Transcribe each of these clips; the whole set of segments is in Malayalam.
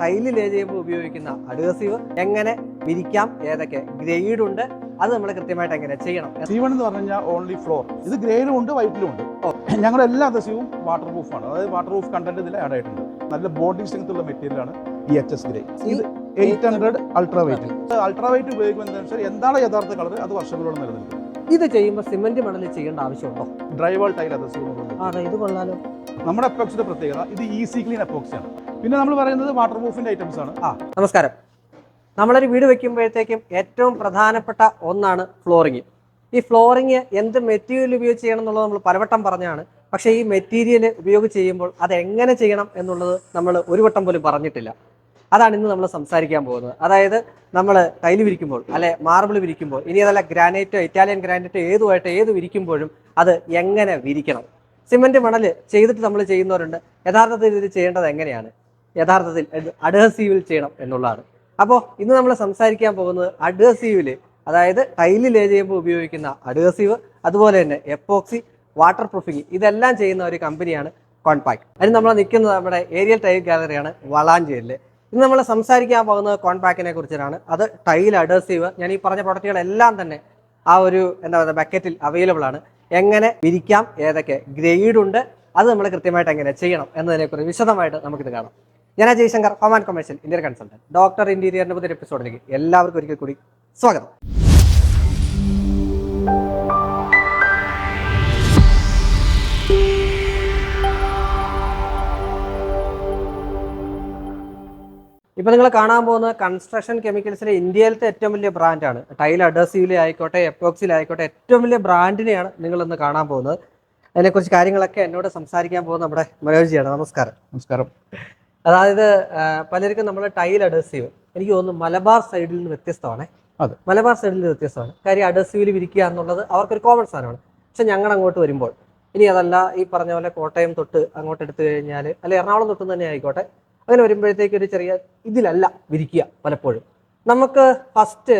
ടൈൽ ലേ ചെയ്യുമ്പോൾ ഉപയോഗിക്കുന്ന അഡ്ഹസീവ് എങ്ങനെ വിരിക്കാം ഏതൊക്കെ ഗ്രേഡ് ഉണ്ട് അത് നമ്മൾ കൃത്യമായിട്ട് എങ്ങനെ ചെയ്യണം? സീവൺ എന്ന് പറഞ്ഞു കഴിഞ്ഞാൽ ഓൺലി ഫ്ലോർ ഇത് ഗ്രേഡും ഉണ്ട് വൈറ്റിലും ഉണ്ട്. ഞങ്ങളുടെ എല്ലാ ദശയും വാട്ടർ പ്രൂഫ് ആണ്. അതായത് വാട്ടർ പ്രൂഫ് കണ്ടന്റ് ഇതിൽ ആഡ് ആയിട്ടുണ്ട്. നല്ല ബോഡി സ്ട്രെങ്ത് ഉള്ള മെറ്റീരിയൽ ആണ് ഈ എച്ച് എസ് ഗ്രേ ഇത് eight hundred ultra white ultra white ഉപയോഗിക്കുമ്പോൾ എന്താണ് യഥാർത്ഥ കളർ അത് വർഷങ്ങളോളം നിലനിൽക്കും. ഇത് ചെയ്യുമ്പോൾ സിമെന്റ് മണൽ ചെയ്യേണ്ട ആവശ്യമുണ്ടോ? ഡ്രൈവാൾ ടൈൽ അദസീവ് അതെ ഇത് കൊള്ളാലോ. നമ്മുടെ അപ്പോക്സിന്റെ പ്രത്യേകത ഇത് ഈസി ക്ലീൻ അപ്പോക്സിയാണ് ആണ്. പിന്നെ നമ്മൾ പറയുന്നത് വാട്ടർ പ്രൂഫിന്റെ ഐറ്റംസ് ആണ്. ആ നമസ്കാരം. നമ്മളൊരു വീട് വെക്കുമ്പോഴത്തേക്കും ഏറ്റവും പ്രധാനപ്പെട്ട ഒന്നാണ് ഫ്ലോറിങ് ഈ ഫ്ലോറിങ് എന്ത് മെറ്റീരിയൽ ഉപയോഗിച്ച് ചെയ്യണം എന്നുള്ളത് നമ്മൾ പലവട്ടം പറഞ്ഞാണ്. പക്ഷേ ഈ മെറ്റീരിയൽ ഉപയോഗിച്ച് ചെയ്യുമ്പോൾ അത് എങ്ങനെ ചെയ്യണം എന്നുള്ളത് നമ്മൾ ഒരു വട്ടം പോലും പറഞ്ഞിട്ടില്ല. അതാണ് ഇന്ന് നമ്മൾ സംസാരിക്കാൻ പോകുന്നത്. അതായത് നമ്മൾ കയ്യിൽ വിരിക്കുമ്പോൾ അല്ലെ മാർബിൾ വിരിക്കുമ്പോൾ ഇനി അതല്ല ഗ്രാനൈറ്റോ ഇറ്റാലിയൻ ഗ്രാനൈറ്റോ ഏതുമായിട്ട് ഏത് വിരിക്കുമ്പോഴും അത് എങ്ങനെ വിരിക്കണം? സിമെന്റ് മണൽ ചെയ്തിട്ട് നമ്മൾ ചെയ്യുന്നവരുണ്ട്. യഥാർത്ഥത്തിൽ ഇത് ചെയ്യേണ്ടത് എങ്ങനെയാണ്? യഥാർത്ഥത്തിൽ അഡ്ഹസീവിൽ ചെയ്യണം എന്നുള്ളതാണ്. അപ്പോൾ ഇന്ന് നമ്മൾ സംസാരിക്കാൻ പോകുന്നത് അഡ്ഹസീവിൽ അതായത് ടൈൽ ലേ ചെയ്യുമ്പോൾ ഉപയോഗിക്കുന്ന അഡ്ഹസീവ് അതുപോലെ തന്നെ എപ്പോക്സി വാട്ടർ പ്രൂഫിങ് ഇതെല്ലാം ചെയ്യുന്ന ഒരു കമ്പനിയാണ് കോൺപാക്ട് അതിന് നമ്മൾ നിൽക്കുന്നത് നമ്മുടെ ഏരിയൽ ടൈൽ ഗാലറിയാണ് വളാഞ്ചേരിയിൽ ഇന്ന് നമ്മൾ സംസാരിക്കാൻ പോകുന്നത് കോൺപാക്കിനെ കുറിച്ചാണ് അത് ടൈൽ അഡ്ഹസീവ് ഞാൻ ഈ പറഞ്ഞ പ്രൊഡക്റ്റുകളെല്ലാം തന്നെ ആ ഒരു എന്താ പറയുക ബക്കറ്റിൽ അവൈലബിൾ ആണ്. എങ്ങനെ വിരിക്കാം ഏതൊക്കെ ഗ്രേഡ് ഉണ്ട് അത് നമ്മൾ കൃത്യമായിട്ട് എങ്ങനെ ചെയ്യണം എന്നതിനെക്കുറിച്ച് വിശദമായിട്ട് നമുക്കിത് കാണാം. ഞാൻ Jayashankar Koeman and commercial Indian consultant doctor ഇന്റീരിയറിന്റെ പുതിയ എപ്പിസോഡിലേക്ക് എല്ലാവർക്കും ഒരിക്കൽ കൂടി സ്വാഗതം. ഇപ്പൊ നിങ്ങൾ കാണാൻ പോകുന്ന കൺസ്ട്രക്ഷൻ കെമിക്കൽസിലെ ഇന്ത്യയിലത്തെ ഏറ്റവും വലിയ ബ്രാൻഡാണ് ടൈൽ അഡസീവിലെ ആയിക്കോട്ടെ എപ്പോക്സിലായിക്കോട്ടെ ഏറ്റവും വലിയ ബ്രാൻഡിനെയാണ് നിങ്ങൾ ഇന്ന് കാണാൻ പോകുന്നത്. അതിനെക്കുറിച്ച് കാര്യങ്ങളൊക്കെ എന്നോട് സംസാരിക്കാൻ പോകുന്ന നമ്മുടെ മനോജിയാണ് നമസ്കാരം. നമസ്കാരം. അതായത് പലർക്കും നമ്മൾ ടൈൽ അഡസീവ് എനിക്ക് തോന്നുന്നു മലബാർ സൈഡിൽ നിന്ന് വ്യത്യസ്തമാണ്. മലബാർ സൈഡിൽ നിന്ന് വ്യത്യസ്തമാണ്. കാര്യം അഡസീവിൽ വിരിക്കുക എന്നുള്ളത് അവർക്കൊരു കോമൺ സാധനമാണ്. പക്ഷെ ഞങ്ങൾ അങ്ങോട്ട് വരുമ്പോൾ ഇനി അതല്ല ഈ പറഞ്ഞ പോലെ കോട്ടയം തൊട്ട് അങ്ങോട്ട് എടുത്തു കഴിഞ്ഞാൽ അല്ലെ എറണാകുളം തൊട്ട് തന്നെ ആയിക്കോട്ടെ അങ്ങനെ വരുമ്പോഴത്തേക്ക് ഒരു ചെറിയ ഇതിലല്ല വിരിക്കുക പലപ്പോഴും. നമുക്ക് ഫസ്റ്റ്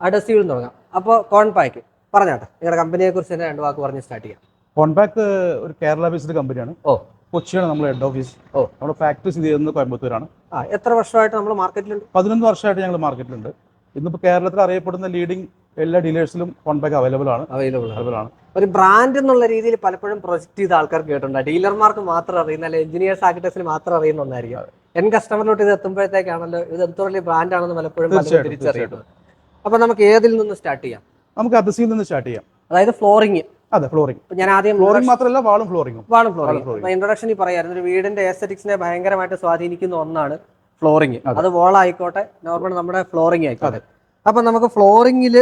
അഡസീവിൽ തുടങ്ങാം. അപ്പോൾ കോൺപാക്ക് പറഞ്ഞാട്ടെ. നിങ്ങളുടെ കമ്പനിയെ കുറിച്ച് തന്നെ രണ്ട് വാക്ക് പറഞ്ഞ് സ്റ്റാർട്ട് ചെയ്യാം. കോൺപാക്ക് ഒരു കേരള ബേസ്ഡ് കമ്പനിയാണ് ഓ. കൊച്ചിയാണ് നമ്മുടെ ഹെഡ് ഓഫീസ് ഓ. നമ്മുടെ ഫാക്ടറി സ്ഥിതി ചെയ്യുന്നത് കോയമ്പത്തൂരാണ്. ആ എത്ര വർഷമായിട്ട് നമ്മൾ മാർക്കറ്റിലുണ്ട് പതിനൊന്ന് വർഷമായിട്ട് ഞങ്ങൾ മാർക്കറ്റിലുണ്ട് ഇന്നിപ്പോൾ കേരളത്തിൽ അറിയപ്പെടുന്ന ലീഡിംഗ് എല്ലാ ഡീലേഴ്സിലും കോൺപാക്ട് അവൈലബിൾ ആണ്. അവൈലബിൾ അവൈലബിൾ ആണ്. ഒരു ബ്രാൻഡ് എന്നുള്ള രീതിയിൽ പലപ്പോഴും പ്രൊജക്ട് ചെയ്ത ആൾക്കാർ കേട്ടിട്ടുണ്ട്. ഡീലർമാർക്ക് മാത്രം അറിയുന്ന അല്ലെങ്കിൽ എഞ്ചിനീയേഴ്സ് ആർക്കിടെക്ട്സിന് മാത്രം അറിയുന്ന ഒന്നായിരിക്കും. എൻ കസ്റ്റമറിലോട്ട് ഇത് എത്തുമ്പോഴത്തേക്കാണല്ലോ ഇത് എത്ര വലിയ ബ്രാൻഡ് ആണെന്ന് പലപ്പോഴും തിരിച്ചറിയുന്നത്. അപ്പൊ നമുക്ക് ഏതിൽ നിന്ന് സ്റ്റാർട്ട് ചെയ്യാം? നമുക്ക് അതിസിയിൽ നിന്ന് സ്റ്റാർട്ട് ചെയ്യാം. അതായത് ഫ്ലോറിങ് അതെ ഫ്ലോറിംഗ് ഞാൻ ആദ്യം ഫ്ലോറിംഗ് മാത്രമല്ല വാളും ഫ്ലോറിംഗും വാളും ഫ്ലോറിംഗ് ഇൻട്രൊഡക്ഷനിൽ പറയായിരുന്നു ഒരു വീടിന്റെ എസ്തറ്റിക്സിനെ ഭയങ്കരമായിട്ട് സ്വാധീനിക്കുന്ന ഒന്നാണ് ഫ്ലോറിംഗ് അത്. wall ആയിക്കോട്ടെ നോർമൽ നമ്മുടെ ഫ്ലോറിംഗ് ആയിക്കോട്ടെ. അപ്പൊ നമുക്ക് ഫ്ലോറിംഗിൽ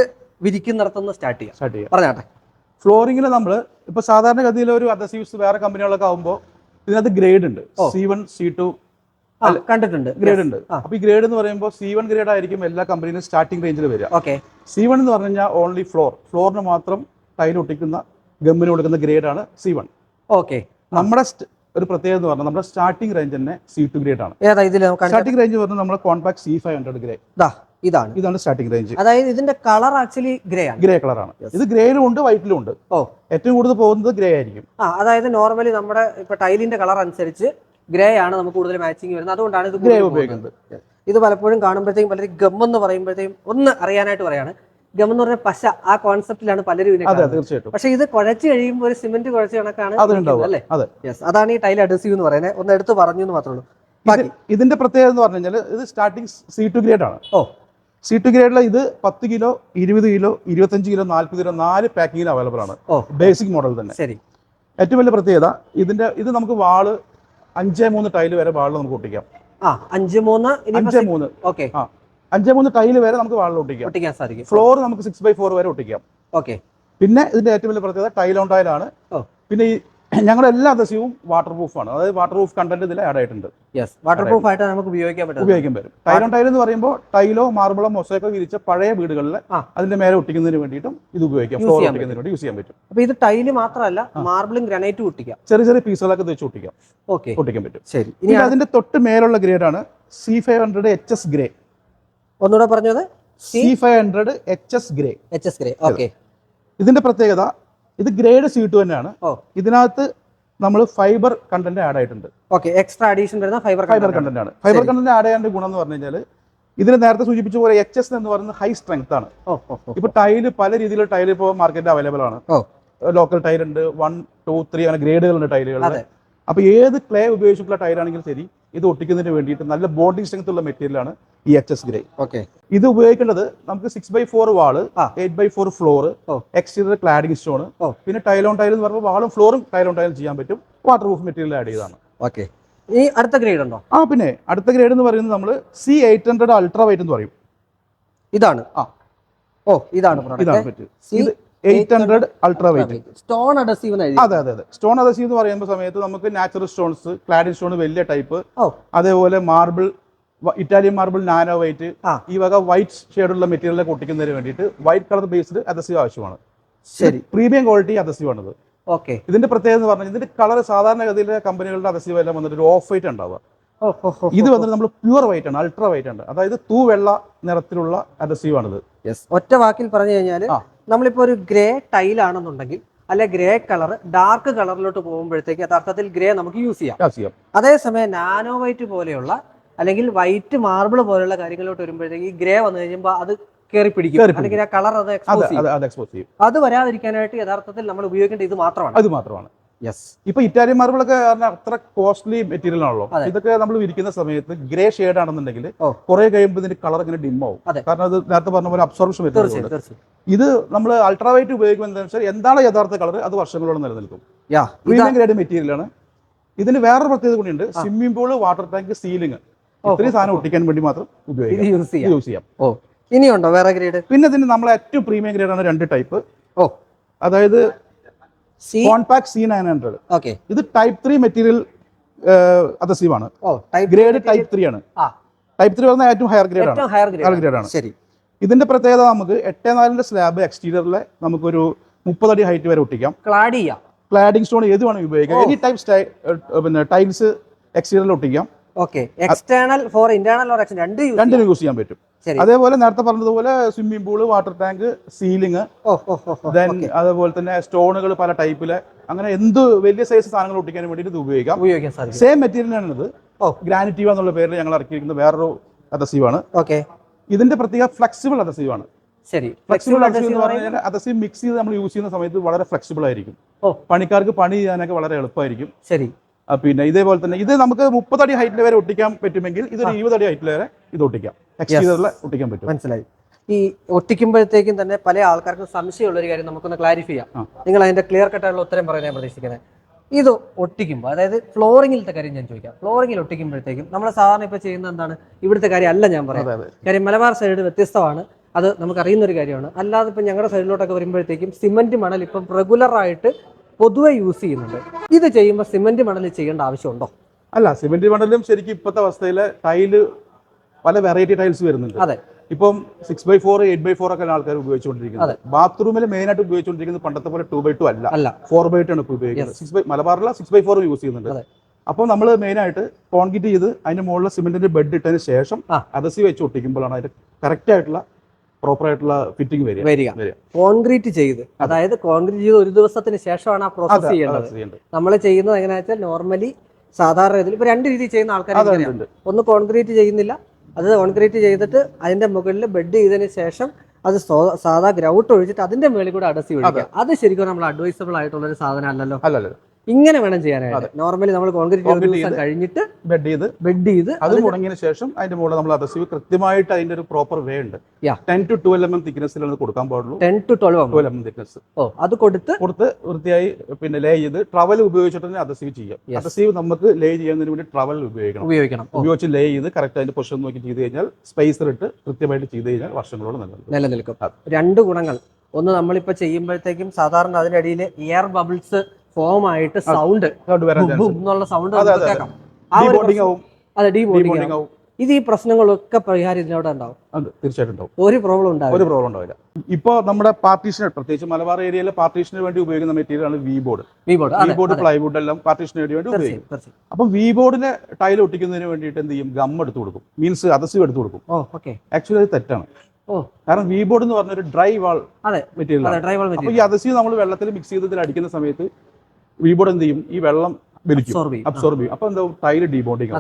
വിരിക്കുന്നിടത്തുനിന്ന് സ്റ്റാർട്ട് ചെയ്യാം. സ്റ്റാർട്ട് ചെയ്യാം. പറഞ്ഞാട്ടെ. ഫ്ലോറിംഗിൽ നമ്മൾ ഇപ്പൊ സാധാരണഗതിയിൽ ഒരു അതസീവ്സ് വേറെ കമ്പനികളൊക്കെ ആകുമ്പോൾ ഇതിനകത്ത് ഗ്രേഡ് ഉണ്ട്. സി വൺ സി ടു കണ്ടിട്ടുണ്ട്. ഗ്രേഡ് ഉണ്ട്. അപ്പൊ ഈ ഗ്രേഡ് എന്ന് പറയുമ്പോൾ സി വൺ ഗ്രേഡ് ആയിരിക്കും എല്ലാ കമ്പനിയിലും സ്റ്റാർട്ടിംഗ് റേഞ്ചിൽ വരിക. ഓക്കെ സി വൺ എന്ന് പറഞ്ഞു കഴിഞ്ഞാൽ ഓൺലി ഫ്ലോർ ഫ്ലോറിന് മാത്രം ടൈൽ ഒട്ടിക്കുന്ന ഗമ്മിന് കൊടുക്കുന്ന ഗ്രേഡാണ് സി വൺ ഓക്കെ നമ്മുടെ ഒരു പ്രത്യേകത എന്ന് പറഞ്ഞാൽ നമ്മുടെ സ്റ്റാർട്ടിംഗ് റേഞ്ച് തന്നെ സി ടു ഗ്രേഡ് ആണ്. ഏതാ ഇതിൽ സ്റ്റാർട്ടിംഗ് റേഞ്ച് പറഞ്ഞാൽ നമ്മുടെ compact C five hundred grey ഇതാണ്. ഇതാണ് സ്റ്റാർട്ടിംഗ് റേഞ്ച് അതായത് ഇതിന്റെ കളർ ആക്ച്വലി ഗ്രേ ആണ്. ഗ്രേ കളറാണ് ഇത് ഗ്രേയിലും ഉണ്ട് വൈറ്റിലും ഉണ്ട്. ഓ. ഏറ്റവും കൂടുതൽ പോകുന്നത് ഗ്രേ ആയിരിക്കും. ആ അതായത് നോർമലി നമ്മുടെ ഇപ്പൊ ടൈലിന്റെ കളർ അനുസരിച്ച് ഗ്രേ ആണ് നമുക്ക് കൂടുതൽ മാച്ചിങ് വരുന്നത്. അതുകൊണ്ടാണ് ഇത് ഗ്രേ ഉപയോഗിക്കുന്നത്. ഇത് പലപ്പോഴും കാണുമ്പോഴത്തേക്കും പലരും ഗം എന്ന് പറയുമ്പോഴത്തേക്കും ഒന്ന് അറിയാനായിട്ട് പറയാണ്. ഗം എന്ന് പറഞ്ഞ പശ ആ കോൺസെപ്റ്റിലാണ് പലരും ഇതിനെ അതെ. തീർച്ചയായിട്ടും. പക്ഷെ ഇത് കുഴച്ച് കഴിയുമ്പോൾ ഒരു സിമെന്റ് കുഴച്ച് കണക്കാണ്. അല്ലേ? യെസ് അതാണ് ഈ ടൈൽ അഡസീവ് എന്ന് പറയുന്നത്. ഒന്ന് എടുത്ത് പറഞ്ഞു എന്ന് മാത്രമേ ഉള്ളൂ. ഇതിന്റെ പ്രത്യേകത എന്ന് പറഞ്ഞു കഴിഞ്ഞാൽ ഇത് സ്റ്റാർട്ടിംഗ് സി ടു ഗ്രേഡ് ആണ്. ഓ. സി ടു ഗ്രേഡിലെ ഇത് പത്ത് കിലോ ഇരുപത് കിലോ ഇരുപത്തഞ്ച് കിലോ നാൽപ്പത് കിലോ നാല് പാക്കിംഗിൽ അവൈലബിൾ ആണ്. ഓ. ബേസിക് മോഡൽ തന്നെ. ശരി. ഏറ്റവും വലിയ പ്രത്യേകത ഇതിന്റെ ഇത് നമുക്ക് വാൾ അഞ്ചേ മൂന്ന് ടൈൽ വരെ വാളിൽ നമുക്ക് ഒട്ടിക്കാം. അഞ്ച് മൂന്ന് അഞ്ചേ മൂന്ന്. ഓക്കെ. ആ. അഞ്ചേ മൂന്ന് ടൈൽ വരെ നമുക്ക് വാളിൽ ഒട്ടിക്കാം. ഒട്ടിക്കാൻ സാധിക്കും. ഫ്ലോർ നമുക്ക് സിക്സ് ബൈ ഫോർ വരെ ഒട്ടിക്കാം. ഓക്കെ പിന്നെ ഇതിന്റെ ഏറ്റവും വലിയ പ്രത്യേകത ടൈൽ ഓൺ ടൈലാണ്. പിന്നെ ഈ ഞങ്ങളുടെ എല്ലാ ദശയും വാട്ടർ പ്രൂഫ് ആണ്. അതായത് വാട്ടർ പ്രൂഫ് കണ്ടന്റ് ഇതിൽ ആഡ് ആയിട്ടുണ്ട് യെസ് വാട്ടർ പ്രൂഫ് ആയിട്ട് നമുക്ക് ഉപയോഗിക്കാൻ പറ്റും. ഉപയോഗിക്കാൻ പറ്റും. ടൈൽ ഓൺ ടൈൽ എന്ന് പറയുമ്പോൾ ടൈലോ മാർബിളോ മൊസൈക്കോ വിരിച്ച പഴയ വീടുകളിൽ. അതിന്റെ മേലെ ഒട്ടിക്കുന്നതിന് വേണ്ടിയിട്ടും ഇത് ഉപയോഗിക്കാം. ഫ്ലോർ ഒട്ടിക്കുന്നതിന് വേണ്ടി യൂസ് ചെയ്യാൻ പറ്റും. അപ്പൊ ഇത് ടൈൽ മാത്രമല്ല മാർബിളും ഗ്രാനൈറ്റും ഒട്ടിക്കാം. ചെറിയ ചെറിയ പീസുകളൊക്കെ വെച്ച് ഒട്ടിക്കാം. ഓക്കെ ഒട്ടിക്കാൻ പറ്റും. ശരി. ഇനി അതിന്റെ തൊട്ട് മേലുള്ള ഗ്രേഡാണ് C five hundred H S grey ഒന്നുകൂടെ പറഞ്ഞത്? C five hundred H S grey. H S grey. Okay. ഇതിന്റെ പ്രത്യേകത ഇത് ഗ്രേഡ് സി ടു തന്നെയാണ്. ഇതിനകത്ത് നമ്മൾ ഫൈബർ കണ്ടന്റ് ആഡ് ആയിട്ടുണ്ട്. ഓക്കെ എക്സ്ട്രാ അഡീഷൻ വരുന്ന ഫൈബർ ഫൈബർ കണ്ടന്റ് ആണ്. ഫൈബർ കണ്ടന്റ് ആഡ് ചെയ്യാൻ ഗുണം എന്ന് പറഞ്ഞു കഴിഞ്ഞാൽ ഇതിന് നേരത്തെ സൂചിപ്പിച്ച പോലെ എച്ച് എസ് എന്ന് പറയുന്നത് ഹൈ സ്ട്രെങ്ത് ആണ്. ഇപ്പൊ ടൈൽ പല രീതിയിലുള്ള ടൈൽ ഇപ്പോൾ മാർക്കറ്റിൽ അവൈലബിൾ ആണ്. ലോക്കൽ ടൈൽ ഉണ്ട് വൺ ടു ത്രീ അങ്ങനെ ഗ്രേഡുകളുണ്ട് ടൈലുകൾ. അപ്പൊ ഏത് ക്ലേ ഉപയോഗിച്ചിട്ടുള്ള ടൈലാണെങ്കിലും ശരി ഇത് ഒട്ടിക്കുന്നതിന് വേണ്ടിയിട്ട് നല്ല ബോണ്ടിങ് സ്ട്രെങ്ത് ഉള്ള മെറ്റീരിയലാണ് ഈ എച്ച് എസ് ഗ്രേ ഓക്കെ ഇത് ഉപയോഗിക്കേണ്ടത് നമുക്ക് six by four wall. Eight by four floor exterior cladding stone. പിന്നെ ടൈലോൺ ടൈൽ എന്ന് പറയുമ്പോൾ വാളും ഫ്ലോറും ടൈലോൺ ടൈലും ചെയ്യാൻ പറ്റും. വാട്ടർ പ്രൂഫ് മെറ്റീരിയൽ ആഡ് ചെയ്താണ്. ഓക്കെ ഈ അടുത്ത ഗ്രേഡ് ഉണ്ടോ? ആ പിന്നെ അടുത്ത ഗ്രേഡ് എന്ന് പറയുന്നത് നമ്മൾ C eight hundred ultra white എന്ന് പറയും. ഇതാണ്. ആ. ഓ ഇതാണ് ഇതാണ് പറ്റും eight hundred ultra white stone adhesive അതെ അതെ അതെ. സ്റ്റോൺ അഡസീവ് എന്ന് പറയുമ്പോൾ സമയത്ത് നമുക്ക് നാച്ചുറൽ സ്റ്റോൺസ് ക്ലാഡിൻ സ്റ്റോൺ വലിയ ടൈപ്പ് അതേപോലെ marble Italian marble nano white. ഈ വക വൈറ്റ് ഷെയ്ഡുള്ള മെറ്റീരിയലൊക്കെ ഒട്ടിക്കുന്നതിന് വേണ്ടിയിട്ട് വൈറ്റ് കളർ ബേസ്ഡ് അതസീവ് ആവശ്യമാണ്. ശരി. പ്രീമിയം ക്വാളിറ്റി അതസീവ് ആണത്. ഓക്കെ. ഇതിന്റെ പ്രത്യേകത എന്ന് പറഞ്ഞാൽ ഇതിന്റെ കളർ സാധാരണഗതിയിലെ കമ്പനികളുടെ അതസീവ് എല്ലാം വന്നിട്ട് ഒരു ഓഫ് വൈറ്റ് ഉണ്ടാവുക. ഇത് വന്നിട്ട് നമ്മൾ പ്യുവർ വൈറ്റ് ആണ് അൾട്രാ വൈറ്റ് ആണ്. അതായത് തൂവെള്ള നിറത്തിലുള്ള അതസീവ് ആണിത്. ഒറ്റ വാക്കിൽ പറഞ്ഞു കഴിഞ്ഞാൽ ആ. നമ്മളിപ്പോ ഒരു ഗ്രേ ടൈൽ ആണെന്നുണ്ടെങ്കിൽ അല്ലെ ഗ്രേ കളർ ഡാർക്ക് കളറിലോട്ട് പോകുമ്പോഴത്തേക്ക് യഥാർത്ഥത്തിൽ ഗ്രേ നമുക്ക് യൂസ് ചെയ്യാം. അതേസമയം നാനോ വൈറ്റ് പോലെയുള്ള അല്ലെങ്കിൽ വൈറ്റ് മാർബിൾ പോലെയുള്ള കാര്യങ്ങളിലോട്ട് വരുമ്പോഴത്തേക്ക് ഈ ഗ്രേ വന്നു കഴിയുമ്പോൾ അത് കയറി പിടിക്കും. അല്ലെങ്കിൽ ആ കളർ അത് എക്സ്പോസ് ചെയ്യും. അത് എക്സ്പോസ് ചെയ്യും. അത് വരാതിരിക്കാനായിട്ട് യഥാർത്ഥത്തിൽ നമ്മൾ ഉപയോഗിക്കേണ്ട ഇത് മാത്രമാണ്. അത് മാത്രമാണ്. യെസ് ഇപ്പൊ ഇറ്റാലിയൻ മാർബിളൊക്കെ ഒക്കെ അത്ര കോസ്റ്റ്ലി മെറ്റീരിയൽ ആണല്ലോ. ഇതൊക്കെ നമ്മൾ വിരിക്കുന്ന സമയത്ത് ഗ്രേ ഷെയ്ഡ് ആണെന്നുണ്ടെങ്കിൽ. കുറെ കഴിയുമ്പോൾ ഇതിന്റെ കളർ ഇങ്ങനെ ഡിം ആവും. കാരണം അത് നേരത്തെ പറഞ്ഞ പോലെ അബ്സോർപ്ഷൻ വരുന്നത് ഇത് നമ്മൾ അൾട്രാ വൈറ്റ് വെച്ചാൽ എന്താണ് യഥാർത്ഥ കളർ അത് വർഷങ്ങളോളം നിലനിൽക്കും. പ്രീമിയം ഗ്രേഡ് മെറ്റീരിയൽ ആണ്. ഇതിന് വേറൊരു പ്രത്യേകത കൂടിയുണ്ട് swimming pool water tank ceiling ഇത്രയും സാധനം ഒട്ടിക്കാൻ വേണ്ടി മാത്രം ഉപയോഗിക്കാം. യൂസ് ചെയ്യാം. ഇനിയുണ്ടോ വേറെ ഗ്രേഡ് പിന്നെ ഇതിന് നമ്മൾ ഏറ്റവും പ്രീമിയം ഗ്രേഡ് ആണ് രണ്ട് ടൈപ്പ് ഓ. അതായത് compact C nine hundred okay ഇത് ടൈപ്പ് ത്രീ മെറ്റീരിയൽ അതസീവ് ആണ് ഗ്രേഡ് ടൈപ്പ് ത്രീ ആണ്. ടൈപ്പ് ത്രീ പറഞ്ഞാൽ ഏറ്റവും ഹയർ ഗ്രേഡ് ആണ്. ഹയർ ഗ്രേഡ് ആണ്. ശരി. ഇതിന്റെ പ്രത്യേകത നമുക്ക് എട്ട് നാലിന്റെ സ്ലാബ് എക്സ്റ്റീരിയറിലെ നമുക്കൊരു മുപ്പതടി ഹൈറ്റ് വരെ ഒട്ടിക്കാം. ക്ലാഡ് ചെയ്യാം. ക്ലാഡിംഗ് സ്റ്റോൺ ഏത് വേണമെങ്കിൽ ഉപയോഗിക്കാം. എനി ടൈപ്പ് പിന്നെ ടൈൽസ് എക്സ്റ്റീരിയറിൽ ഒട്ടിക്കാം. Okay external for internal or external രണ്ട് രണ്ടിനും യൂസ് ചെയ്യാൻ പറ്റും. അതേപോലെ നേരത്തെ പറഞ്ഞതുപോലെ swimming pool water tank ceiling then അതേപോലെ തന്നെ സ്റ്റോണുകൾ പല ടൈപ്പിൽ അങ്ങനെ എന്ത് വലിയ സൈസ് സാധനങ്ങൾ ഒട്ടിക്കാൻ വേണ്ടിയിട്ട് ഇത് ഉപയോഗിക്കാം. ഉപയോഗിക്കാൻ സാധിക്കും. സെയിം മെറ്റീരിയലാണ് ഇത്. ഗ്രാനിറ്റീവ എന്നുള്ള പേരിൽ ഞങ്ങൾ ഇറക്കിയിരിക്കുന്ന വേറൊരു അതസീവ് ആണ്. ഓക്കെ ഇതിന്റെ പ്രത്യേക ഫ്ലെക്സിബിൾ അതസീവ് ആണ്. ശരി. ഫ്ലെക്സിബിൾ അഡസീവ് എന്ന് പറഞ്ഞാൽ അതസീവ് മിക്സ് ചെയ്ത് നമ്മൾ യൂസ് ചെയ്യുന്ന സമയത്ത് വളരെ ഫ്ലെക്സിബിൾ ആയിരിക്കും. ഓ. പണിക്കാർക്ക് പണി ചെയ്യാനൊക്കെ വളരെ എളുപ്പമായിരിക്കും. ശരി. പിന്നെ ഇതേപോലെ തന്നെ ഇത് നമുക്ക് മുപ്പതടി ഹൈറ്റിൽ വരെ ഒട്ടിക്കാൻ പറ്റുമെങ്കിൽ ഇത് ഇതൊരു ഇരുപതടി ഹൈറ്റിൽ വരെ ഇത് ഒട്ടിക്കാം. എക്സ്റ്റീരിയറിൽ ഒട്ടിക്കാൻ പറ്റും. മനസ്സിലായി. ഈ ഒട്ടിക്കുമ്പോഴത്തേക്കും തന്നെ പല ആൾക്കാർക്കും സംശയമുള്ള ഒരു കാര്യം നമുക്കൊന്ന് ക്ലാരിഫൈ ചെയ്യാം. നിങ്ങൾ അതിന്റെ ക്ലിയർ കട്ടായുള്ള ഉത്തരം പറയാൻ ഞാൻ പ്രതീക്ഷിക്കുന്നത്. ഇത് ഒട്ടിക്കുമ്പോൾ അതായത് ഫ്ലോറിങ്ങിലത്തെ കാര്യം ഞാൻ ചോദിക്കാം. ഫ്ലോറിങ്ങിൽ ഒട്ടിക്കുമ്പോഴത്തേക്കും നമ്മൾ സാധാരണ ഇപ്പോൾ ചെയ്യുന്ന എന്താണ്? ഇവിടുത്തെ കാര്യം അല്ല ഞാൻ പറയാം. കാര്യം മലബാർ സൈഡ് വ്യത്യസ്തമാണ്. അത് നമുക്ക് അറിയുന്ന ഒരു കാര്യമാണ്. അല്ലാതെ ഇപ്പം ഞങ്ങളുടെ സൈഡിലോട്ടൊക്കെ വരുമ്പോഴത്തേക്കും സിമന്റ് മണൽ ഇപ്പം റെഗുലർ ആയിട്ട് പൊതുവെ യൂസ് ചെയ്യുന്നുണ്ട്. ഇത് ചെയ്യുമ്പോൾ സിമെന്റ് മണൽ ചെയ്യേണ്ട ആവശ്യമുണ്ടോ? അല്ല സിമെന്റ് മണലും ശരിക്കും ഇപ്പോഴത്തെ അവസ്ഥയിൽ ടൈൽ പല വെറൈറ്റി ടൈൽസ് വരുന്നുണ്ട്. അതെ. ഇപ്പം six by four eight by four ഒക്കെ ആൾക്കാർ ഉപയോഗിച്ചുകൊണ്ടിരിക്കുന്നത്. ബാത്റൂമിൽ മെയിൻ ആയിട്ട് ഉപയോഗിച്ചുകൊണ്ടിരിക്കുന്നത് പണ്ടത്തെ പോലെ ടു ബൈ ടു അല്ല. അല്ല. ഫോർ ബൈ ടു ആണ് ഇപ്പോൾ ഉപയോഗിക്കുന്നത്. സിക്സ് ബൈ മലബാറിലെ സിക്സ് ബൈ ഫോർ യൂസ് ചെയ്യുന്നുണ്ട്. അതെ. അപ്പോൾ നമ്മൾ മെയിൻ ആയിട്ട് കോൺക്രീറ്റ് ചെയ്ത് അതിന്റെ മുകളിൽ സിമെന്റിന്റെ ബെഡ് ഇട്ടതിന് ശേഷം. അതസി വെച്ച് ഒട്ടിക്കുമ്പോഴാണ് അതിന്റെ കറക്റ്റ് ആയിട്ടുള്ള പ്രോപ്പർ ആയിട്ടുള്ള ഫിറ്റിംഗ് വരിക. വരിക. കോൺക്രീറ്റ് ചെയ്ത്. അതായത് കോൺക്രീറ്റ് ചെയ്ത് ഒരു ദിവസത്തിന് ശേഷമാണ് ആ പ്രോസസ് ചെയ്യേണ്ടത്. നമ്മൾ ചെയ്യുന്നത് എങ്ങനെയാ വെച്ചാൽ നോർമലി സാധാരണ രീതിയിൽ ഇപ്പൊ രണ്ട് രീതിയിൽ ചെയ്യുന്ന ആൾക്കാർ. ഒന്ന് കോൺക്രീറ്റ് ചെയ്യുന്നില്ല. അത് കോൺക്രീറ്റ് ചെയ്തിട്ട് അതിന്റെ മുകളിൽ ബെഡ് ചെയ്തതിന് ശേഷം അത് സാധാ ഗ്രൗട്ട് ഒഴിച്ചിട്ട് അതിന്റെ മേളിൽ കൂടെ അടസി ഒഴിക്കുക. അത്. ശരിക്കും നമ്മൾ അഡ്വൈസബിൾ ആയിട്ടുള്ള ഒരു സാധനം അല്ലല്ലോ അല്ലല്ലോ അല്ല ഇങ്ങനെ വേണം ചെയ്യാനായിട്ട്. നോർമലി നമ്മൾ കോൺക്രീറ്റ് കഴിഞ്ഞിട്ട് ബെഡ് ചെയ്ത് ബെഡ് ചെയ്ത് അത് മുടങ്ങിയതിന് ശേഷം അതിന്റെ മുകളിൽ നമ്മൾ അതസീവ് കൃത്യമായിട്ട് അതിന്റെ ഒരു പ്രോപ്പർ വേ ഉണ്ട്. Ten to twelve M M തിക്നെസ്സിലാണ് കൊടുക്കാൻ പാടുള്ളൂ. Ten to twelve twelve M M thickness ഓ അത് കൊടുത്ത് കൊടുത്ത് വൃത്തിയായി പിന്നെ ലേ ചെയ്ത് ട്രവൽ ഉപയോഗിച്ചിട്ട് തന്നെ അതസീവ് ചെയ്യാം. അതസീവ് നമുക്ക് ലേ ചെയ്യുന്നതിന് വേണ്ടി ട്രവൽ ഉപയോഗിക്കണം. ഉപയോഗിക്കണം. ഉപയോഗിച്ച് ലേ ചെയ്ത് കറക്റ്റ് അതിന്റെ പൊസിഷൻ നോക്കി ചെയ്ത് കഴിഞ്ഞാൽ സ്പേസർ ഇട്ട് കൃത്യമായിട്ട് ചെയ്ത് കഴിഞ്ഞാൽ വർഷങ്ങളോട് നിലനിൽക്കും. നിലനിൽക്കും. രണ്ട് രണ്ട് ഗുണങ്ങൾ. ഒന്ന് നമ്മളിപ്പോ ചെയ്യുമ്പോഴത്തേക്കും സാധാരണ അതിനിടയിൽ എയർ ബബിൾസ് ഫോം ആയിട്ട് സൗണ്ട്. എന്നുള്ള സൗണ്ട് അതെ, കേൾക്കാം. ഒരു Debonding ആവും. അതെ ഇത് ഈ പ്രശ്നങ്ങളൊക്കെ പരിഹാരം ഇതിനോടെ ഉണ്ടാവും. തീർച്ചയായിട്ടും ഉണ്ടാവും. ഒരു പ്രോബ്ലം ഉണ്ടാവും ഒരു പ്രോബ്ലം ഉണ്ടാവില്ല. ഇപ്പോൾ നമ്മുടെ പാർട്ടീഷൻ പ്രത്യേകിച്ച് മലബാർ ഏരിയയിലെ പാർട്ടീഷന് വേണ്ടി ഉപയോഗിക്കുന്ന മെറ്റീരിയൽ ആണ് V board V board V board plywood എല്ലാം പാർട്ടീഷന് വേണ്ടി വേണ്ടി ഉപയോഗിക്കും. അപ്പം വി ബോർഡിന് ടൈൽ ഒട്ടിക്കുന്നതിന് വേണ്ടിയിട്ട് എന്ത് ചെയ്യും? ഗം എടുത്തു കൊടുക്കും. മീൻസ് അതസീവ് എടുത്തു കൊടുക്കും. ആക്ച്വലി അത് തെറ്റാണ്. കാരണം വി ബോർഡ് എന്ന് പറഞ്ഞ ഒരു ഡ്രൈ വാൾ മെറ്റീരിയൽ അപ്പോൾ ഈ അതസീവ് നമ്മൾ വെള്ളത്തിൽ മിക്സ് ചെയ്തതിൽ അടിക്കുന്ന സമയത്ത് വി ബോർഡ് എന്ത് ചെയ്യും? ഈ വെള്ളം വലിക്കും. അബ്സോർബ് ചെയ്യും. അപ്പൊ എന്താ ടൈൽ ഡീബോണ്ടിങ്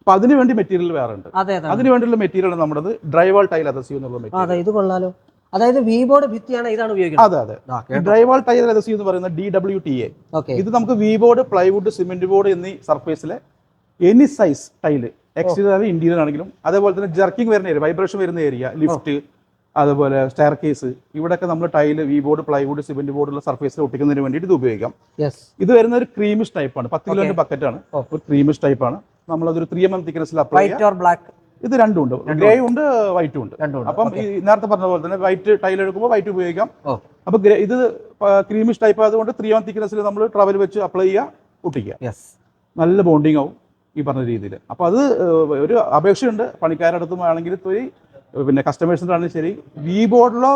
അപ്പൊ അതിന് വേണ്ടി മെറ്റീരിയൽ വേറെ ഉണ്ട്. അതെ അതെ അതിന് വേണ്ടിയുള്ള മെറ്റീരിയൽ നമ്മുടെ ഡ്രൈവാൾ ടൈൽ അതസീവ് എന്നുള്ള മെറ്റീരിയൽ ഇത് കൊള്ളാലോ. അതായത് വി ബോർഡ് ഭിത്തിയാണ് ഇതാണ് ഉപയോഗിക്കുന്നത്. അതെ അതെ. ഡ്രൈവാൾ ടൈൽ അദസീവ് എന്ന് പറയുന്നത് ഡി ഡബ്ല്യു ടി എ ഇത് നമുക്ക് V board plywood cement board എന്നീ സർഫേസിലെ any size tile exterior interior ആണെങ്കിലും അതേപോലെ തന്നെ ജർക്കിംഗ് വരുന്ന ഏരിയ വൈബ്രേഷൻ വരുന്ന ഏരിയ ലിഫ്റ്റ് അതുപോലെ സ്റ്റെയർ കേസ് ഇവിടെയൊക്കെ നമ്മൾ tile V board plywood cement ബോർഡുള്ള surface ഒട്ടിക്കുന്നതിന് വേണ്ടിയിട്ട് ഇത് ഉപയോഗിക്കാം. ഇത് വരുന്ന ഒരു ക്രീമിഷ് ടൈപ്പ് ആണ്. പത്ത് കിലോന്റെ ബക്കറ്റ് ആണ്. ഒരു ക്രീമിഷ് ടൈപ്പ് ആണ്. നമ്മളതൊരു ത്രീ എം എം തിക്നെസ്സിൽ അപ്ലൈ ബ്ലാക്ക് ഇത് രണ്ടും ഉണ്ട്. ഗ്രേ ഉണ്ട്. വൈറ്റും ഉണ്ട്. അപ്പം ഈ നേരത്തെ പറഞ്ഞ പോലെ തന്നെ വൈറ്റ് ടൈൽ എടുക്കുമ്പോൾ വൈറ്റ് ഉപയോഗിക്കാം. ഓ അപ്പൊ ഇത് ക്രീമിഷ് ടൈപ്പ് ആയതുകൊണ്ട് ത്രീ എം തിക്നെസ്സിൽ നമ്മൾ ട്രവൽ വെച്ച് അപ്ലൈ ചെയ്യുക ഒട്ടിക്കുക നല്ല ബോണ്ടിങ് ആവും ഈ പറഞ്ഞ രീതിയിൽ അപ്പോൾ അത് ഒരു അപേക്ഷയുണ്ട്. പണിക്കാരുടെ അടുത്തും ആണെങ്കിൽ പോയി പിന്നെ കസ്റ്റമേഴ്സിന്റെ ആണെങ്കിലും ശരി വി ബോർഡിലോ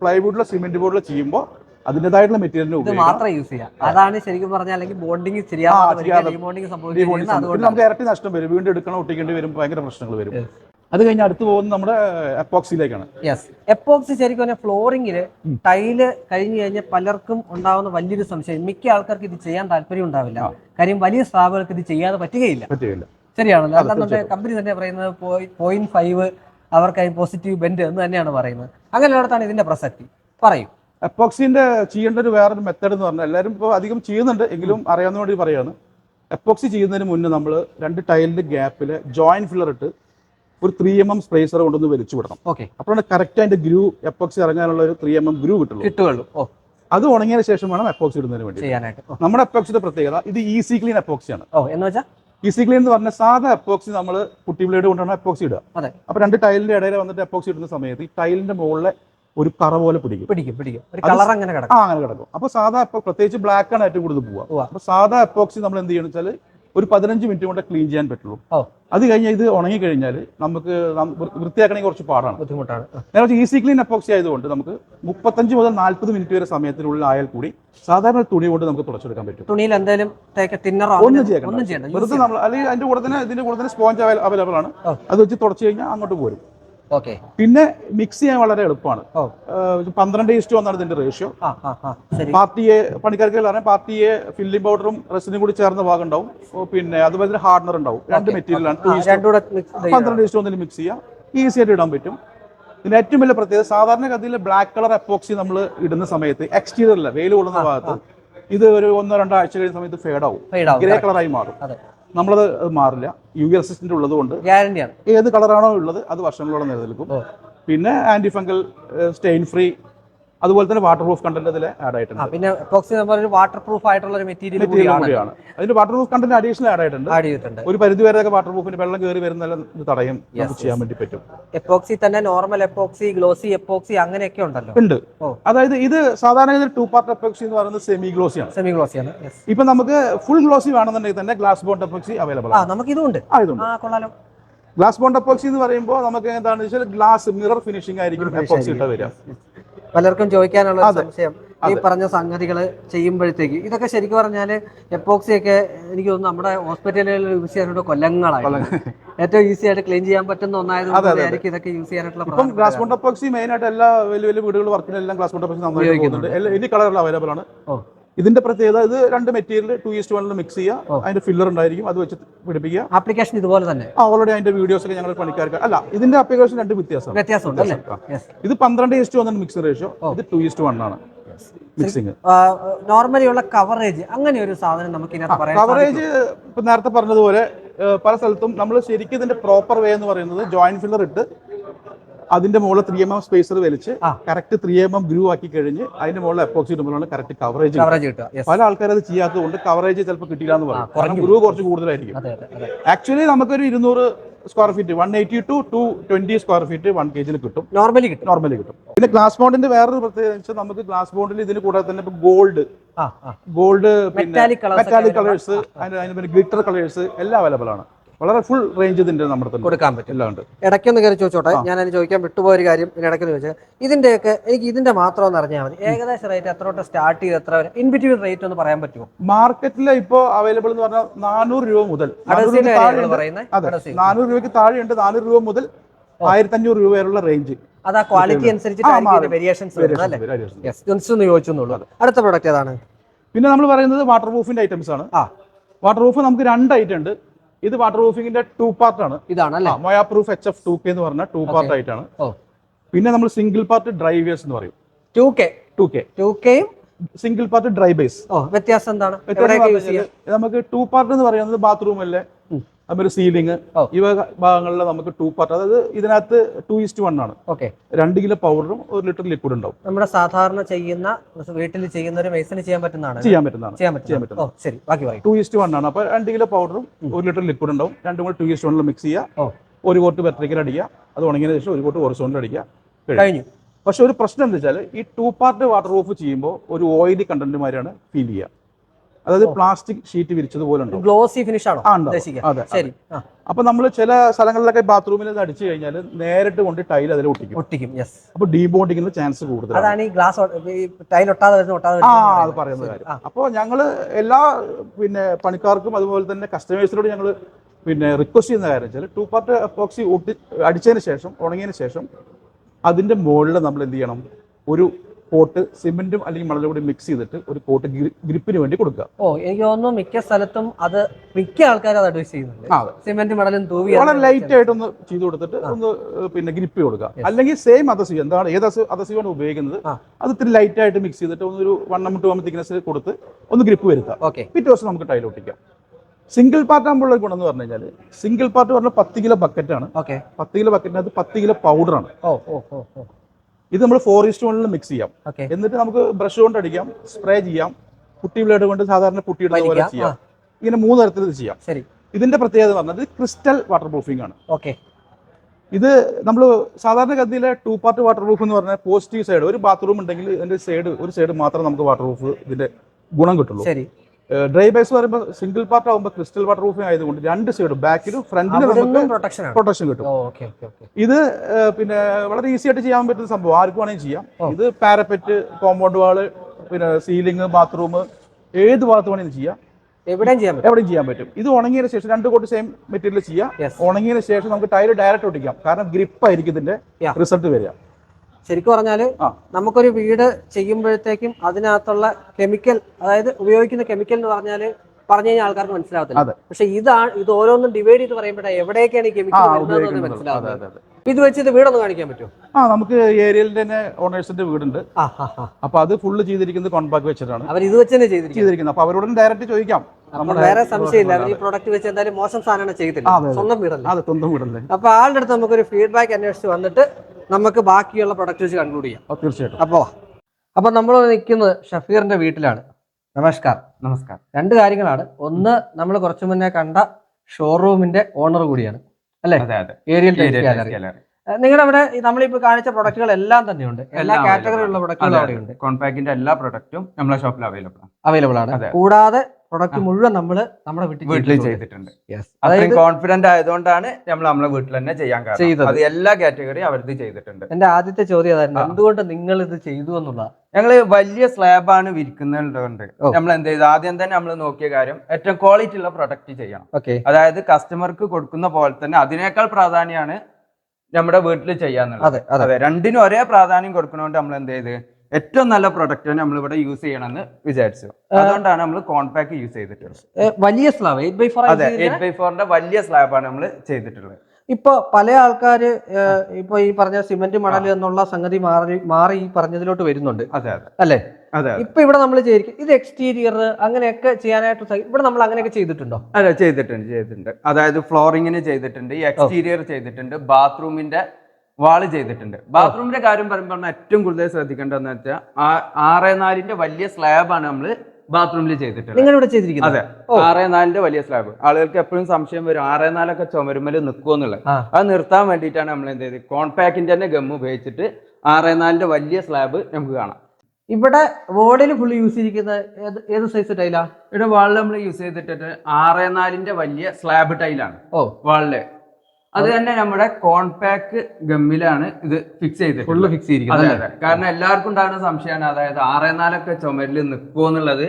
പ്ലൈവുഡിലോ സിമെന്റ് ബോർഡിലോ ചെയ്യുമ്പോൾ അതിന്റെതായിട്ടുള്ള മെറ്റീരിയലിന് മാത്രം യൂസ് ചെയ്യാം. അതാണ് ശരിക്കും പറഞ്ഞാൽ അല്ലെങ്കിൽ ബോണ്ടിങ് ശരിയാവാതെ നമുക്ക് ഇരട്ടി നഷ്ടം വരും. വീണ്ടും എടുക്കണം ഒട്ടിക്കേണ്ടി വരും ഭയങ്കര പ്രശ്നങ്ങൾ വരും. അത് കഴിഞ്ഞ് അടുത്ത് പോകുന്നത് നമ്മുടെ എപ്പോക്സിയിലേക്കാണ് യെസ് എപ്പോക്സി ശരിക്കും പറഞ്ഞാൽ ഫ്ലോറിങ്ങിൽ ടൈൽ കഴിഞ്ഞു കഴിഞ്ഞാൽ പലർക്കും ഉണ്ടാവുന്ന വലിയൊരു സംശയം. മിക്ക ആൾക്കാർക്ക് ഇത് ചെയ്യാൻ താല്പര്യം ഉണ്ടാവില്ല. കാര്യം വലിയ സ്ഥാപനങ്ങൾക്ക് ഇത് ചെയ്യാതെ പറ്റുകയില്ല. പറ്റുകയില്ല. ശരിയാണല്ലോ. അല്ലാന്നുണ്ടെ കമ്പനി തന്നെ പറയുന്നത് പോയിന്റ് ഫൈവ് അവർക്കായി പോസിറ്റീവ് ബെൻഡ് എന്ന് തന്നെയാണ് പറയുന്നത്. അങ്ങനെയുള്ളതാണ് ഇതിന്റെ പ്രസക്തി. പറയും. എപ്പോക്സിന്റെ ചെയ്യേണ്ട ഒരു വേറൊരു മെത്തേഡ് എന്ന് പറഞ്ഞാൽ എല്ലാവരും ഇപ്പോൾ അധികം ചെയ്യുന്നുണ്ട് എങ്കിലും അറിയാവുന്ന വേണ്ടി പറയാണ്. എപ്പോക്സി ചെയ്യുന്നതിന് മുന്നേ നമ്മൾ രണ്ട് ടൈലിന്റെ ഗ്യാപ്പിൽ ജോയിന്റ് ഫില്ലർ ഇട്ട് ഒരു ത്രീ എം എം സ്പ്രേസർ കൊണ്ടൊന്ന് വലിച്ചു വിടണം. ഓക്കെ അപ്പോഴാണ് കറക്റ്റ് അതിന്റെ ഗ്രൂ എപ്പോക്സി ഇറങ്ങാനുള്ള ഒരു ത്രീ എം എം ഗ്രൂ കിട്ടുള്ളൂ. കിട്ടുള്ളൂ ഓ. അത് ഉണങ്ങിയതിന് ശേഷം വേണം എപ്പോക്സി ഇടുന്നതിന് വേണ്ടി. നമ്മുടെ എപ്പോക്സിയുടെ പ്രത്യേകത ഇത് ഈസി ക്ലീൻ എപ്പോക്സി ആണ്. ഓ എന്ന് വെച്ചാൽ ഈസി ക്ലീൻ എന്ന് പറഞ്ഞാൽ സാധാ എപ്പോക്സി നമ്മൾ കുട്ടി ബ്ലേഡ് കൊണ്ടാണ് എപ്പോക്സി ഇടുക. അതെ. അപ്പൊ രണ്ട് ടൈലിന്റെ ഇടയിൽ വന്നിട്ട് എപ്പോക്സി ഇടുന്ന സമയത്ത് ഈ ടൈലിന്റെ മുകളിലെ ഒരു കറ പോലെ പിടിക്കും. പിടിക്കും പിടിക്കും. ഒരു കളർ അങ്ങനെ ആ കിടക്കും അങ്ങനെ കിടക്കും. അപ്പൊ സാധാ പ്രത്യേകിച്ച് ബ്ലാക്ക് ആണ് ഏറ്റവും കൂടുതൽ പോവുക. അപ്പോൾ അപ്പൊ സാധാ എപ്പോക്സി നമ്മൾ എന്ത് ചെയ്യണം വെച്ചാൽ ഒരു പതിനഞ്ച് മിനിറ്റ് കൊണ്ട് ക്ലീൻ ചെയ്യാൻ പറ്റുള്ളൂ. അത് കഴിഞ്ഞാൽ ഇത് ഉണങ്ങി കഴിഞ്ഞാൽ നമുക്ക് വൃത്തിയാക്കണമെങ്കിൽ കുറച്ച് പാടാണ്. ബുദ്ധിമുട്ടാണ്. നേരെ ഈസി ക്ലീൻ അപ്പോക്സി ആയതുകൊണ്ട് നമുക്ക് മുപ്പത്തഞ്ച് മുതൽ നാൽപ്പത് മിനിറ്റ് വരെ സമയത്തിനുള്ളിൽ ആയാൽ കൂടി സാധാരണ തുണി കൊണ്ട് നമുക്ക് തുടച്ചെടുക്കാൻ പറ്റും. തുണിയിൽ എന്തായാലും ഒന്നും വെറുതെ നമ്മൾ അല്ലെങ്കിൽ അതിന്റെ കൂടെ തന്നെ ഇതിന്റെ കൂടെ തന്നെ സ്പോഞ്ച് അവൈലബിൾ ആണ്. അത് വെച്ച് തുടച്ചു കഴിഞ്ഞാൽ അങ്ങോട്ട് പോരും. ഓക്കെ. പിന്നെ മിക്സ് ചെയ്യാൻ വളരെ എളുപ്പമാണ്. പന്ത്രണ്ട് ഈസ്റ്റ് ഒന്നാണ് ഇതിന്റെ റേഷ്യോ പാർട്ടിയെ പണിക്കാർക്ക് പറഞ്ഞാൽ പാർട്ടിയെ ഫില്ലിംഗ് പൗഡറും റെസിനും കൂടി ചേർന്ന ഭാഗം ഉണ്ടാവും. പിന്നെ അതുപോലെ തന്നെ ഹാർഡ്നർ ഉണ്ടാവും. രണ്ട് മെറ്റീരിയലാണ് പന്ത്രണ്ട് ഈസ്റ്റ് ഒന്നിൽ മിക്സ് ചെയ്യാം. ഈസി ആയിട്ട് ഇടാൻ പറ്റും. ഇതിന്റെ ഏറ്റവും വലിയ പ്രത്യേകത സാധാരണ ഗതിയിൽ ബ്ലാക്ക് കളർ എപ്പോക്സി നമ്മൾ ഇടുന്ന സമയത്ത് എക്സ്റ്റീരിയറിൽ വെയിൽ കൊള്ളുന്ന ഭാഗത്ത് ഇത് ഒരു ഒന്നോ രണ്ടോ ആഴ്ച കഴിയുന്ന സമയത്ത് ഫേഡ് ആവും. ഗ്രേ കളറായി മാറും. നമ്മളത് അത് മാറില്ല. യു വി റെസിസ്റ്റന്റ് ഉള്ളത് കൊണ്ട് ഗ്യാരണ്ടിയാണ് ഏത് കളറാണോ ഉള്ളത് അത് വർഷങ്ങളോളം നിലനിൽക്കും. പിന്നെ ആന്റി ഫംഗൽ സ്റ്റെയിൻ ഫ്രീ അതുപോലെ തന്നെ വാട്ടർ പ്രൂഫ് കണ്ടന്റ് അതിൽ ആഡ് ആയിട്ടുണ്ട് പിന്നെ ഒരു വാട്ടർ പ്രൂഫ് ആയിട്ടുള്ള ഒരു മെറ്റീരിയൽ കൂടിയാണ്. അതിന് waterproof content additional add ആയിട്ടുണ്ട്. ആഡ് ചെയ്തിട്ടുണ്ട്. ഒരു പരിധി വരെ വാട്ടർ പ്രൂഫിന് വെള്ളം കയറി വരുന്ന തടയും. ചെയ്യാൻ വേണ്ടി പറ്റും. എപ്പോക്സി തന്നെ നോർമൽ എപ്പോക്സി ഗ്ലോസി എപ്പോക്സി അങ്ങനെയൊക്കെ ഉണ്ടല്ലോ. ഉണ്ട്. അതായത് ഇത് സാധാരണ ടു പാർട്ട് എപ്പോക്സി എന്ന് പറയുന്നത് സെമി ഗ്ലോസി ആണ്. സെമി ഗ്ലോസി ആണ് ഇപ്പൊ നമുക്ക് ഫുൾ ഗ്ലോസി വേണമെന്നുണ്ടെങ്കിൽ തന്നെ ഗ്ലാസ് ബോണ്ട് എപ്പോക്സി അവൈലബിൾ ആ ആണ്. നമുക്ക് ഇതുണ്ട് ആ കൊള്ളാലോ. ഗ്ലാസ് ബോണ്ട് എപ്പോക്സി എന്ന് പറയുമ്പോൾ നമുക്ക് എന്താണെന്ന് വെച്ചാൽ ഗ്ലാസ് മിറർ ഫിനിഷിംഗ് ആയിരിക്കും എപ്പോക്സി ഇട്ട് വരിക. പലർക്കും ചോദിക്കാനുള്ള സംശയം. ഈ പറഞ്ഞ സംഗതികൾ ചെയ്യുമ്പോഴത്തേക്ക് ഇതൊക്കെ ശരിക്കും പറഞ്ഞാൽ എപ്പോക്സി ഒക്കെ എനിക്ക് തോന്നുന്നു നമ്മുടെ ഹോസ്പിറ്റലുകളിൽ യൂസ് ചെയ്യാനായിട്ട് കൊല്ലങ്ങളാണ് ഏറ്റവും ഈസി ആയിട്ട് ക്ലീൻ ചെയ്യാൻ പറ്റുന്ന ഒന്നായതുകൊണ്ട് ആയിരിക്കും ഇതൊക്കെ യൂസ് ചെയ്യാനായിട്ടുള്ള ഇപ്പം ഗ്ലാസ് ബോണ്ട് എപ്പോക്സി മെയിൻ ആയിട്ട് എല്ലാ വലിയ വലിയ വീടുകൾ വർക്കിനെല്ലാം ഗ്ലാസ് പോകുന്നുണ്ട്. എല്ലാ- എനി കളറിൽ അവൈലബിൾ ആണ്. ഇതിന്റെ പ്രത്യേകത ഇത് രണ്ട് മെറ്റീരിയൽ ടു ഈസ്റ്റ് വണ്ണിൽ മിക്സ് ചെയ്യുക അതിന്റെ ഫില്ലർ ഉണ്ടായിരിക്കും അത് വെച്ച് പിടിപ്പിക്കുക. ആപ്ലിക്കേഷൻ ഇതുപോലെ തന്നെ. ആ ഓൾറെഡി അതിന്റെ വീഡിയോസ് ഒക്കെ ഞങ്ങൾ പണിക്കാർക്ക് അല്ല ഇതിന്റെ ആപ്ലിക്കേഷൻ രണ്ട് വ്യത്യാസം. വ്യത്യാസമുണ്ട് അല്ലേ? യെസ് ഇത് പന്ത്രണ്ട് ഈസ്റ്റ് വന്നിട്ട് മിക്സിംഗ് റേഷ്യോ ഇത് ടു ഈസ്റ്റ് വണ്ണാണ് മിക്സിംഗ് നോർമലി ഉള്ള കവറേജ് അങ്ങനെ ഒരു സാധനം നമുക്ക് കവറേജ് ഇപ്പൊ നേരത്തെ പറഞ്ഞതുപോലെ പല സ്ഥലത്തും നമ്മൾ ശരിക്കും ഇതിന്റെ പ്രോപ്പർ വേ എന്ന് പറയുന്നത് ജോയിന്റ് ഫില്ലർ ഇട്ട് അതിന്റെ മുകളിൽ ത്രീ എം എം സ്പേസർ വലിച്ച്. Correct three M M groove ആക്കി കഴിഞ്ഞ് അതിന്റെ മുകളിൽ എപ്പോക്സി ഇടുമ്പോഴാണ് കറക്റ്റ് കവറേജ് കവറേജ് കിട്ടുക. പല ആൾക്കാർ അത് ചെയ്യാത്തതുകൊണ്ട് കവറേജ് ചിലപ്പോൾ കിട്ടില്ല എന്ന് പറയും. ഗ്രൂ കുറച്ച് കൂടുതലായിരിക്കും. ആക്ച്വലി നമുക്കൊരു ഇരുന്നൂറ് square feet one eighty two two twenty square feet one K ജിയിൽ കിട്ടും. നോർമലി കിട്ടും. നോർമലി കിട്ടും. പിന്നെ ഗ്ലാസ് ബോണ്ടിന്റെ വേറൊരു പ്രത്യേകത വെച്ചാൽ നമുക്ക് ഗ്ലാസ് ബോണ്ടിൽ ഇതിന് കൂടാതെ തന്നെ ഇപ്പൊ ഗോൾഡ് ഗോൾഡ് പിന്നെ മെറ്റാലിക് കളേഴ്സ് അതിന് പിന്നെ ഗ്ലിറ്റർ കളേഴ്സ് എല്ലാം അവൈലബിൾ ആണ്. വളരെ ഫുൾ റേഞ്ച് ഇതിന്റെ നമ്മുടെ കൊടുക്കാൻ പറ്റും. എല്ലാം ഇടയ്ക്കൊന്ന് കയറി ചോദിച്ചോട്ടെ? ഞാൻ അതിന് ചോദിക്കാൻ വിട്ടുപോയ ഒരു കാര്യം ഇടയ്ക്കൊന്ന് ചോദിച്ചാൽ ഇതിന്റെയൊക്കെ എനിക്ക് ഇതിന്റെ മാത്രം ഒന്ന് അറിഞ്ഞാൽ മതി. ഏകദേശം റേറ്റ് എത്ര തൊട്ട് സ്റ്റാർട്ട് ചെയ്ത് എത്ര വരെ? ഇൻ ബിറ്റ്വീൻ റേറ്റ് ഒന്ന് പറയാൻ പറ്റുമോ? മാർക്കറ്റിൽ ഇപ്പോ അവൈലബിൾ എന്ന് പറഞ്ഞാൽ നാനൂറ് രൂപ മുതൽ നാനൂറ് രൂപയ്ക്ക് താഴെയുണ്ട്. നാനൂറ് രൂപ മുതൽ ആയിരത്തി അഞ്ഞൂറ് രൂപ വരെയുള്ള റേഞ്ച് അത് ആ ക്വാളിറ്റി അനുസരിച്ചിട്ടായിരിക്കും വേരിയേഷൻസ് ഒന്ന് ചോദിച്ചെന്നുള്ളൂ. അടുത്ത പ്രോഡക്റ്റ് ഏതാണ്? പിന്നെ നമ്മൾ പറയുന്നത് വാട്ടർ പ്രൂഫിന്റെ ഐറ്റംസ് ആണ്. ആ. വാട്ടർ പ്രൂഫ് നമുക്ക് രണ്ട് ഐറ്റം ഉണ്ട്. ഇത് വാട്ടർ പ്രൂഫിങ്ങിന്റെ ടു പാർട്ട് ആണ്. ഇതാണ് അല്ലേ? മോയ proof H F two K എന്ന് പറഞ്ഞ ടു പാർട്ട് ആയിട്ടാണ്. പിന്നെ നമ്മൾ സിംഗിൾ പാർട്ട് ഡ്രൈവേഴ്സ് എന്ന് പറയും. Two K two K two കെയും സിംഗിൾ പാർട്ട് ഡ്രൈ ബേസ് വ്യത്യാസം എന്താണ്? നമുക്ക് ടു പാർട്ട് എന്ന് പറയുന്നത് ബാത്റൂമല്ലേ. അതുപോലെ സീലിംഗ് ഈ ഇവ ഭാഗങ്ങളിൽ നമുക്ക് ടു പാർട്ട് അതായത് ഇതിനകത്ത് ടു ഈസ്റ്റ് വൺ ആണ്. ഓക്കെ. രണ്ട് കിലോ പൗഡറും ഒരു ലിറ്റർ ലിക്വിഡ് ഉണ്ടാവും. നമ്മുടെ സാധാരണ ചെയ്യുന്ന വീട്ടിൽ ചെയ്യുന്ന ഒരു മെയ്സിന് ചെയ്യാൻ പറ്റുന്നതാണ്. ചെയ്യാൻ പറ്റുന്നതാണ്. ചെയ്യാൻ പറ്റുന്നതാണ്. ഓ ശരി. ബാക്കി ടു ഈസ്റ്റ് വൺ ആണ്. അപ്പൊ രണ്ട് കിലോ പൗഡറും ഒരു ലിറ്റർ ലിക്വിഡ് ഉണ്ടാവും. രണ്ടും കൂടെ ടു ഈസ്റ്റ് വണ്ണിൽ മിക്സ് ചെയ്യുക ഒരു കോട്ട് വെർട്ടിക്കൽ അടിക്കുക അത് ഉണങ്ങിയതിന് ശേഷം ഒരു കോട്ട് ഹൊറിസോണിൽ അടിക്കുക. കഴിഞ്ഞു. പക്ഷെ ഒരു പ്രശ്നം എന്താ വെച്ചാൽ ഈ ടു പാർട്ട് വാട്ടർ പ്രൂഫ് ചെയ്യുമ്പോൾ ഒരു ഓയിലി കണ്ടന്റുമാരാണ് ഫീൽ ചെയ്യുക അതായത് പ്ലാസ്റ്റിക് ഷീറ്റ് വിരിച്ചതുപോലെ ഉണ്ട്? ഗ്ലോസി ഫിനിഷ് ആണോ. അതെ, ശരി. അപ്പൊ നമ്മൾ ചില സ്ഥലങ്ങളിലൊക്കെ ബാത്റൂമിൽ അടിച്ചു കഴിഞ്ഞാൽ നേരിട്ട് കൊണ്ട് ടൈൽ അതിൽ ഒട്ടിക്കും. ഒട്ടിക്കും യെസ് അപ്പൊ ഡീബോണ്ടിങ്ങിന് ചാൻസ് കൂടുതൽ അതാണ് ഈ ഗ്ലാസ് ടൈൽ ഒട്ടാതെ വരുന്ന ഒട്ടാതെ ആ അത് പറയുന്ന കാര്യം. അപ്പോൾ ഞങ്ങൾ എല്ലാ പിന്നെ പണിക്കാർക്കും അതുപോലെ തന്നെ കസ്റ്റമേഴ്സിനോട് ഞങ്ങൾ പിന്നെ റിക്വസ്റ്റ് ചെയ്യുന്ന കാര്യം വെച്ചാൽ ടു പാർട്ട് എപ്പോക്സി ഒട്ടി അടിച്ചതിന് ശേഷം ഉണങ്ങിയതിന് ശേഷം അതിന്റെ മുകളിൽ നമ്മൾ എന്ത് ചെയ്യണം? ഒരു കോട്ട് സിമെന്റും അല്ലെങ്കിൽ മണലും കൂടി മിക്സ് ചെയ്തിട്ട് ഒരു കോട്ട് ഗ്രിപ്പിന് വേണ്ടി കൊടുക്കുക. ഓ എനിക്ക് തോന്നുന്നു മിക്ക സ്ഥലത്തും അത് മിക്ക ആൾക്കാർ അത് അഡ്വൈസ് ചെയ്യുന്നുണ്ട്. സിമെന്റ് മണലും തൂവി വളരെ ലൈറ്റ് ആയിട്ടൊന്ന് ചെയ്ത് കൊടുത്തിട്ട് ഒന്ന് പിന്നെ ഗ്രിപ്പ് കൊടുക്കുക. അല്ലെങ്കിൽ സെയിം അതസീവ് എന്താണ് ഏത് അതസീവാണ് ഉപയോഗിക്കുന്നത്? അത് ഇത്തിരി ലൈറ്റ് ആയിട്ട് മിക്സ് ചെയ്തിട്ട് ഒന്നൊരു one M two M thickness കൊടുത്ത് ഒന്ന് ഗ്രിപ്പ് വരുത്തുക. ഓക്കെ പിറ്റേ ദിവസം നമുക്ക് ടൈൽ ഒട്ടിക്കാം. സിംഗിൾ പാർട്ട് ആകുമ്പോഴുള്ള ഗുണം എന്ന് പറഞ്ഞു കഴിഞ്ഞാൽ സിംഗിൾ പാർട്ട് പറഞ്ഞാൽ പത്ത് കിലോ ബക്കറ്റാണ് ഓക്കെ പത്ത് കിലോ ബക്കറ്റിനകത്ത് പത്ത് കിലോ പൗഡറാണ് ഓ ഓ ഓ ഓ. ഇത് നമ്മൾ ഫോർ ഈസ്റ്റ് വണ്ണിൽ മിക്സ് ചെയ്യാം എന്നിട്ട് നമുക്ക് ബ്രഷ് കൊണ്ട് അടിക്കാം സ്പ്രേ ചെയ്യാം പുട്ടി ബ്ലേഡ് കൊണ്ട് സാധാരണ പുട്ടിയിടുന്ന പോലെ ചെയ്യാം. ഇങ്ങനെ മൂന്ന് തരത്തിൽ ഇത് ചെയ്യാം. ഇതിന്റെ പ്രത്യേകത പറഞ്ഞത് ക്രിസ്റ്റൽ വാട്ടർ പ്രൂഫിംഗ് ആണ്. ഓക്കെ ഇത് നമ്മൾ സാധാരണ ഗതിയിലെ ടു പാർട്ട് വാട്ടർ പ്രൂഫ് എന്ന് പറഞ്ഞാൽ പോസിറ്റീവ് സൈഡ് ഒരു ബാത്റൂം ഉണ്ടെങ്കിൽ ഇതിന്റെ സൈഡ് ഒരു സൈഡ് മാത്രം നമുക്ക് വാട്ടർ പ്രൂഫ് ഇതിന്റെ ഗുണം കിട്ടുള്ളൂ. ഡ്രൈ ബേസ് പറയുമ്പോൾ സിംഗിൾ പാർട്ട് ആകുമ്പോൾ ക്രിസ്റ്റൽ വാട്ടർ പ്രൂഫിംഗ് ആയതുകൊണ്ട് രണ്ട് സൈഡും ബാക്കിലും ഫ്രണ്ടിലും നമുക്ക് പ്രൊട്ടക്ഷൻ കിട്ടും. ഇത് പിന്നെ വളരെ ഈസി ആയിട്ട് ചെയ്യാൻ പറ്റുന്ന സംഭവം. ആർക്കും വേണമെങ്കിൽ ചെയ്യാം. ഇത് പാരപ്പറ്റ് കോമ്പൗണ്ട് വാൾ പിന്നെ സീലിംഗ് ബാത്റൂം ഏത് ഭാഗത്ത് വേണമെങ്കിലും ചെയ്യാം. എവിടെയും ചെയ്യാൻ പറ്റും. എവിടെയും ചെയ്യാൻ പറ്റും. ഇത് ഉണങ്ങിയതിന് ശേഷം രണ്ട് കോട്ട് സെയിം മെറ്റീരിയൽ ചെയ്യാം. ഉണങ്ങിയതിന് ശേഷം നമുക്ക് ടയർ ഡയറക്റ്റ് ഒട്ടിക്കാം. കാരണം ഗ്രിപ്പ് ആയിരിക്കും ഇതിന്റെ റിസൾട്ട് വരിക. ശരിക്കും പറഞ്ഞാൽ നമുക്കൊരു വീട് ചെയ്യുമ്പോഴത്തേക്കും അതിനകത്തുള്ള കെമിക്കൽ അതായത് ഉപയോഗിക്കുന്ന കെമിക്കൽ എന്ന് പറഞ്ഞാൽ പറഞ്ഞു കഴിഞ്ഞാൽ ആൾക്കാർക്ക് മനസ്സിലാവത്തില്ല. പക്ഷെ ഇതാണ് ഇത് ഓരോന്നും ഡിവൈഡ് ചെയ്ത് പറയുമ്പോഴേ എവിടെയൊക്കെയാണ് ഈ കെമിക്കൽ വരുന്നത് മനസ്സിലാവുന്നത്. ഇത് വെച്ച് ഇത് വീടൊന്ന് കാണിക്കാൻ പറ്റുമോ? ആ നമുക്ക് ഏരിയയിലെ തന്നെ ഓണേഴ്സിന്റെ വീടുണ്ട്. അപ്പൊ അത് ഫുള്ള് ചെയ്തിരിക്കുന്നത് കോൺപാക്ട് വെച്ചിട്ടാണ്. അവർ ഇത് വെച്ച് തന്നെ ചെയ്തിരിക്കും ചെയ്തിരിക്കുന്നത്. അപ്പൊ അവരോട് ഡയറക്റ്റ് ചോദിക്കാം. വേറെ സംശയമില്ല. ഈ പ്രൊഡക്റ്റ് വെച്ച് എന്തായാലും മോശം സാധനമാണ് ചെയ്തില്ല. സ്വന്തം വീടല്ല? അതെ സ്വന്തം വീടല്ലേ? അപ്പൊ ആളുടെ അടുത്ത് നമുക്കൊരു ഫീഡ്ബാക്ക് അന്വേഷിച്ച് വന്നിട്ട് നമുക്ക് ബാക്കിയുള്ള പ്രൊഡക്റ്റ് വെച്ച് കൺക്ലൂഡ് ചെയ്യാം. തീർച്ചയായിട്ടും. അപ്പോ അപ്പൊ നമ്മൾ നിൽക്കുന്നത് ഷഫീറിന്റെ വീട്ടിലാണ്. നമസ്കാരം. നമസ്കാരം. രണ്ട് കാര്യങ്ങളാണ്. ഒന്ന് നമ്മൾ കുറച്ചു മുന്നേ കണ്ട ഷോറൂമിന്റെ ഓണർ കൂടിയാണ്. അല്ലേ? Aerial gallery. നിങ്ങളുടെ അവിടെ നമ്മളിപ്പോ കാണിച്ച പ്രൊഡക്റ്റുകൾ എല്ലാം തന്നെയുണ്ട്. എല്ലാ കാറ്റഗറിയിലുള്ള കാറ്റഗറി ഉള്ള കോൺപാക്കിന്റെ എല്ലാ പ്രൊഡക്റ്റും നമ്മളെ ഷോപ്പിൽ അവൈലബിൾ ആണ്. അവൈലബിൾ ആണ്. കൂടാതെ പ്രൊഡക്റ്റ് മുഴുവൻ നമ്മൾ നമ്മുടെ വീട്ടിൽ വീട്ടിൽ ചെയ്തിട്ടുണ്ട്. അത്രയും കോൺഫിഡന്റ് ആയതുകൊണ്ടാണ് നമ്മൾ നമ്മളെ വീട്ടിൽ തന്നെ ചെയ്യാൻ ചെയ്തത്. കാരണം അത് എല്ലാ കാറ്റഗറിയും അവരത് ചെയ്തിട്ടുണ്ട്. എന്റെ ആദ്യത്തെ ചോദ്യം അതായിരുന്നു. എന്തുകൊണ്ട് നിങ്ങൾ ഇത് ചെയ്തു എന്നുള്ള? ഞങ്ങൾ വലിയ സ്ലാബാണ് വിരിക്കുന്നുണ്ട്. നമ്മൾ എന്ത് ചെയ്തു? ആദ്യം തന്നെ നമ്മൾ നോക്കിയ കാര്യം ഏറ്റവും ക്വാളിറ്റി ഉള്ള പ്രൊഡക്റ്റ് ചെയ്യണം. ഓക്കെ അതായത് കസ്റ്റമർക്ക് കൊടുക്കുന്ന പോലെ തന്നെ അതിനേക്കാൾ പ്രാധാന്യമാണ് നമ്മുടെ വീട്ടിൽ ചെയ്യാന്നുള്ളത്. അതെ രണ്ടിനും ഒരേ പ്രാധാന്യം കൊടുക്കണോണ്ട് നമ്മൾ എന്ത് ചെയ്ത്? ഏറ്റവും നല്ല പ്രൊഡക്റ്റ് നമ്മൾ ഇവിടെ യൂസ് ചെയ്യണമെന്ന് വിചാരിച്ചു. അതുകൊണ്ടാണ് നമ്മൾ കോൺപാക്ട് യൂസ് ചെയ്തിട്ടുള്ളത്. വലിയ സ്ലാബ് എയ്റ്റ് ബൈ ഫോർ അതെ എയ്റ്റ് ബൈ ഫോറിന്റെ വലിയ സ്ലാബാണ് നമ്മൾ ചെയ്തിട്ടുള്ളത്. ഇപ്പൊ പല ആൾക്കാർ ഇപ്പൊ ഈ പറഞ്ഞ സിമന്റ് മണൽ എന്നുള്ള സംഗതി മാറി മാറി ഈ പറഞ്ഞതിലോട്ട് വരുന്നുണ്ട്. അതെ അതെ. അല്ലേ? അതെ ഇപ്പൊ ഇവിടെ നമ്മൾ ചെയ്തിരിക്കും ഇത് എക്സ്റ്റീരിയർ അങ്ങനെയൊക്കെ ചെയ്യാനായിട്ട് ഇവിടെ നമ്മൾ അങ്ങനെയൊക്കെ ചെയ്തിട്ടുണ്ടോ? അതെ ചെയ്തിട്ടുണ്ട് ചെയ്തിട്ടുണ്ട്. അതായത് ഫ്ലോറിങ്ങിന് ചെയ്തിട്ടുണ്ട് എക്സ്റ്റീരിയർ ചെയ്തിട്ടുണ്ട് ബാത്റൂമിന്റെ വാൾ ചെയ്തിട്ടുണ്ട്. ബാത്റൂമിന്റെ കാര്യം പറയുമ്പോൾ ഏറ്റവും കൂടുതൽ ശ്രദ്ധിക്കേണ്ടതെന്ന് വെച്ചാൽ ആറ് നാലിന്റെ വലിയ സ്ലാബാണ് നമ്മൾ ബാത്റൂമിൽ ചെയ്തിട്ടുള്ളത്. നിങ്ങൾ ഇവിടെ ചെയ്തിരിക്കുന്നത്? അതെ. ആറ് നാലിന്റെ വലിയ സ്ലാബ്. ആളുകൾക്ക് എപ്പോഴും സംശയം വരും ആറ് നാലൊക്കെ ചുമരുമൽ നിൽക്കുമെന്നുള്ളത്. അത് നിർത്താൻ വേണ്ടിയിട്ടാണ് നമ്മൾ എന്ത് ചെയ്തത്? കോൺപാക്കിന്റെ തന്നെ ഗം ഉപയോഗിച്ചിട്ട് ആറ് നാലിന്റെ വലിയ സ്ലാബ് നമുക്ക് കാണാം. ഇവിടെ വോർഡിൽ ഫുൾ യൂസ് ചെയ്തിരിക്കുന്നത് ഏത് ഏത് സൈസ് ടൈലാ ഇവിടെ വാളിൽ നമ്മൾ യൂസ് ചെയ്തിട്ട് ആറ് നാലിന്റെ വലിയ സ്ലാബ് ടൈലാണ് ഓ. വാളിൽ. അത് തന്നെ നമ്മുടെ കോൺപാക്ക് ഗമ്മിലാണ് ഇത് ഫിക്സ് ചെയ്തിട്ടുള്ളത്. ഫുള്ള് ഫിക്സ് ചെയ്തിരിക്കുന്നത് അതെ അതെ. കാരണം എല്ലാവർക്കും ഉണ്ടാകുന്ന സംശയമാണ്. അതായത് ആറേ നാലൊക്കെ ചുമരിൽ നിൽക്കുമോ എന്നുള്ളത്.